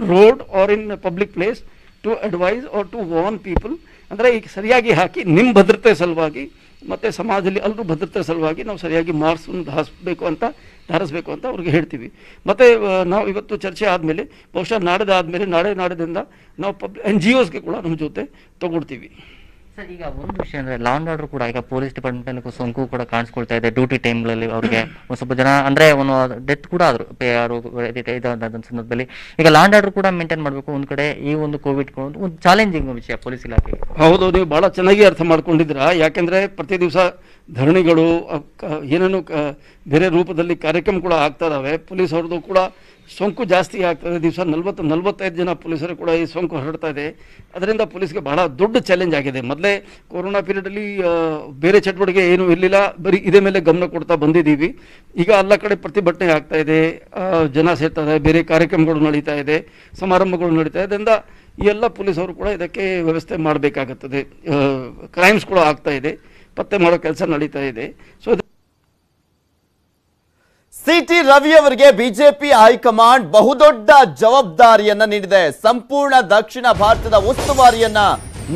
road or in public place to advise or to warn people ಅಂದರೆ ಈಗ ಸರಿಯಾಗಿ ಹಾಕಿ ನಿಮ್ಮ ಭದ್ರತೆ ಸಲುವಾಗಿ ಮತ್ತು ಸಮಾಜದಲ್ಲಿ ಎಲ್ಲರೂ ಭದ್ರತೆ ಸಲುವಾಗಿ ನಾವು ಸರಿಯಾಗಿ ಮಾರ್ಕ್ಸ್ ಧಾರಿಸ್ಬೇಕು ಅಂತ, ಧಾರಿಸಬೇಕು ಅಂತ ಅವ್ರಿಗೆ ಹೇಳ್ತೀವಿ. ಮತ್ತು ನಾವು ಇವತ್ತು ಚರ್ಚೆ ಆದಮೇಲೆ, ಬಹುಶಃ ನಾಡಿದಾದ್ಮೇಲೆ ನಾಳೆ ನಾಡಿದಿಂದ ನಾವು ಪಬ್, ಎನ್ ಜಿ ಒಸ್ಗೆ ಕೂಡ ನಮ್ಮ ಜೊತೆ ತಗೊಳ್ತೀವಿ. ಸರ್ ಈಗ ಒಂದು ವಿಷಯ ಅಂದ್ರೆ ಲಾ ಅಂಡ್ ಆರ್ಡರ್ ಕೂಡ ಈಗ ಪೊಲೀಸ್ ಡಿಪಾರ್ಟ್ಮೆಂಟ್ ಅಲ್ಲಿ ಸೋಂಕು ಕೂಡ ಕಾಣಿಸ್ಕೊಳ್ತಾ ಇದೆ ಡ್ಯೂಟಿ ಟೈಮ್ಗಳಲ್ಲಿ ಅವರಿಗೆ ಒಂದು ಸ್ವಲ್ಪ ಜನ ಅಂದ್ರೆ ಒಂದು ಡೆತ್ ಕೂಡ ಆದ್ರು ಯಾರು ಸಂದರ್ಭದಲ್ಲಿ. ಈಗ ಲಾ ಅಂಡ್ ಆರ್ಡರ್ ಕೂಡ ಮೇಂಟೈನ್ ಮಾಡಬೇಕು ಒಂದ್ ಕಡೆ ಈ ಒಂದು ಕೋವಿಡ್ ಒಂದು ಚಾಲೆಂಜಿಂಗ್ ವಿಷಯ ಪೊಲೀಸ್ ಇಲಾಖೆ ಹೌದು ನೀವು ಬಹಳ ಚೆನ್ನಾಗಿ ಅರ್ಥ ಮಾಡ್ಕೊಂಡಿದ್ರ ಯಾಕೆಂದ್ರೆ ಪ್ರತಿ ದಿವಸ ಧರಣಿಗಳು ಏನೇನು ಬೇರೆ ರೂಪದಲ್ಲಿ ಕಾರ್ಯಕ್ರಮ ಕೂಡ ಆಗ್ತಾ ಇದಾವೆ. ಪೊಲೀಸ್ ಅವ್ರದ್ದು ಕೂಡ ಸೋಂಕು ಜಾಸ್ತಿ ಆಗ್ತದೆ ದಿವಸ ನಲ್ವತ್ತು, ನಲ್ವತ್ತೈದು ಜನ ಪೊಲೀಸರು ಕೂಡ ಈ ಸೋಂಕು ಹರಡ್ತಾ ಇದೆ. ಅದರಿಂದ ಪೊಲೀಸ್ಗೆ ಬಹಳ ದೊಡ್ಡ ಚಾಲೆಂಜ್ ಆಗಿದೆ. ಮೊದಲೇ ಕೊರೋನಾ ಪೀರಿಯಡಲ್ಲಿ ಬೇರೆ ಚಟುವಟಿಕೆ ಏನು ಇರಲಿಲ್ಲ. ಬರೀ ಇದೇ ಮೇಲೆ ಗಮನ ಕೊಡ್ತಾ ಬಂದಿದ್ದೀವಿ. ಈಗ ಎಲ್ಲ ಕಡೆ ಪ್ರತಿಭಟನೆ ಆಗ್ತಾ ಇದೆ. ಜನ ಸೇರ್ತಾ ಇದೆ ಬೇರೆ ಕಾರ್ಯಕ್ರಮಗಳು ನಡೀತಾ ಇದೆ, ಸಮಾರಂಭಗಳು ನಡೀತಾ ಇದೆ. ಅದರಿಂದ ಎಲ್ಲ ಪೊಲೀಸರು ಕೂಡ ಇದಕ್ಕೆ ವ್ಯವಸ್ಥೆ ಮಾಡಬೇಕಾಗುತ್ತದೆ. ಕ್ರೈಮ್ಸ್ ಕೂಡ ಆಗ್ತಾ ಇದೆ. ಪತ್ತೆ ಮಾಡೋ ಕೆಲಸ ನಡೀತಾ ಇದೆ. ಸೊ ಸಿಟಿ ರವಿ ಅವರಿಗೆ ಬಿಜೆಪಿ ಹೈಕಮಾಂಡ್ ಬಹುದೊಡ್ಡ ಜವಾಬ್ದಾರಿಯನ್ನ ನೀಡಿದೆ. ಸಂಪೂರ್ಣ ದಕ್ಷಿಣ ಭಾರತದ ಉಸ್ತುವಾರಿಯನ್ನ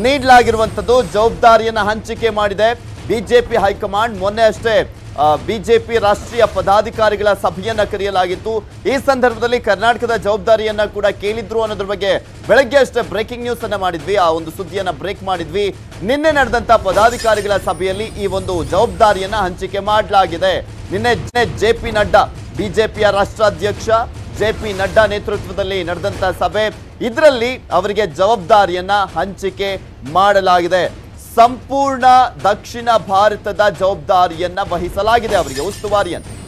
ನೀಡಲಾಗಿರುವಂತದ್ದು ಜವಾಬ್ದಾರಿಯನ್ನ ಹಂಚಿಕೆ ಮಾಡಿದೆ. ಬಿಜೆಪಿ ಹೈಕಮಾಂಡ್ ಮೊನ್ನೆ ಅಷ್ಟೇ. ಬಿಜೆಪಿ ರಾಷ್ಟ್ರೀಯ ಪದಾಧಿಕಾರಿಗಳ ಸಭೆಯನ್ನ ಕರೆಯಲಾಗಿತ್ತು. ಈ ಸಂದರ್ಭದಲ್ಲಿ ಕರ್ನಾಟಕದ ಜವಾಬ್ದಾರಿಯನ್ನ ಕೂಡ ಕೇಳಿದ್ರು ಅನ್ನೋದ್ರ ಬಗ್ಗೆ ಬೆಳಗ್ಗೆ ಅಷ್ಟೇ ಬ್ರೇಕಿಂಗ್ ನ್ಯೂಸ್ ಅನ್ನ ಮಾಡಿದ್ವಿ. ಆ ಒಂದು ಸುದ್ದಿಯನ್ನ ಬ್ರೇಕ್ ಮಾಡಿದ್ವಿ. ನಿನ್ನೆ ನಡೆದಂತ ಪದಾಧಿಕಾರಿಗಳ ಸಭೆಯಲ್ಲಿ ಈ ಒಂದು ಜವಾಬ್ದಾರಿಯನ್ನ ಹಂಚಿಕೆ ಮಾಡಲಾಗಿದೆ. ನಿನ್ನೆ ಜೆ ಪಿ ನಡ್ಡಾ, ಬಿಜೆಪಿಯ ರಾಷ್ಟ್ರಾಧ್ಯಕ್ಷ ಜೆ ಪಿ ನಡ್ಡಾ ನೇತೃತ್ವದಲ್ಲಿ ನಡೆದಂತ ಸಭೆ. ಇದರಲ್ಲಿ ಅವರಿಗೆ ಜವಾಬ್ದಾರಿಯನ್ನ ಹಂಚಿಕೆ ಮಾಡಲಾಗಿದೆ. ಸಂಪೂರ್ಣ ದಕ್ಷಿಣ ಭಾರತದ ಜವಾಬ್ದಾರಿಯನ್ನ ವಹಿಸಲಾಗಿದೆ ಅವರಿಗೆ. ಉಸ್ತುವಾರಿಯನ್ನು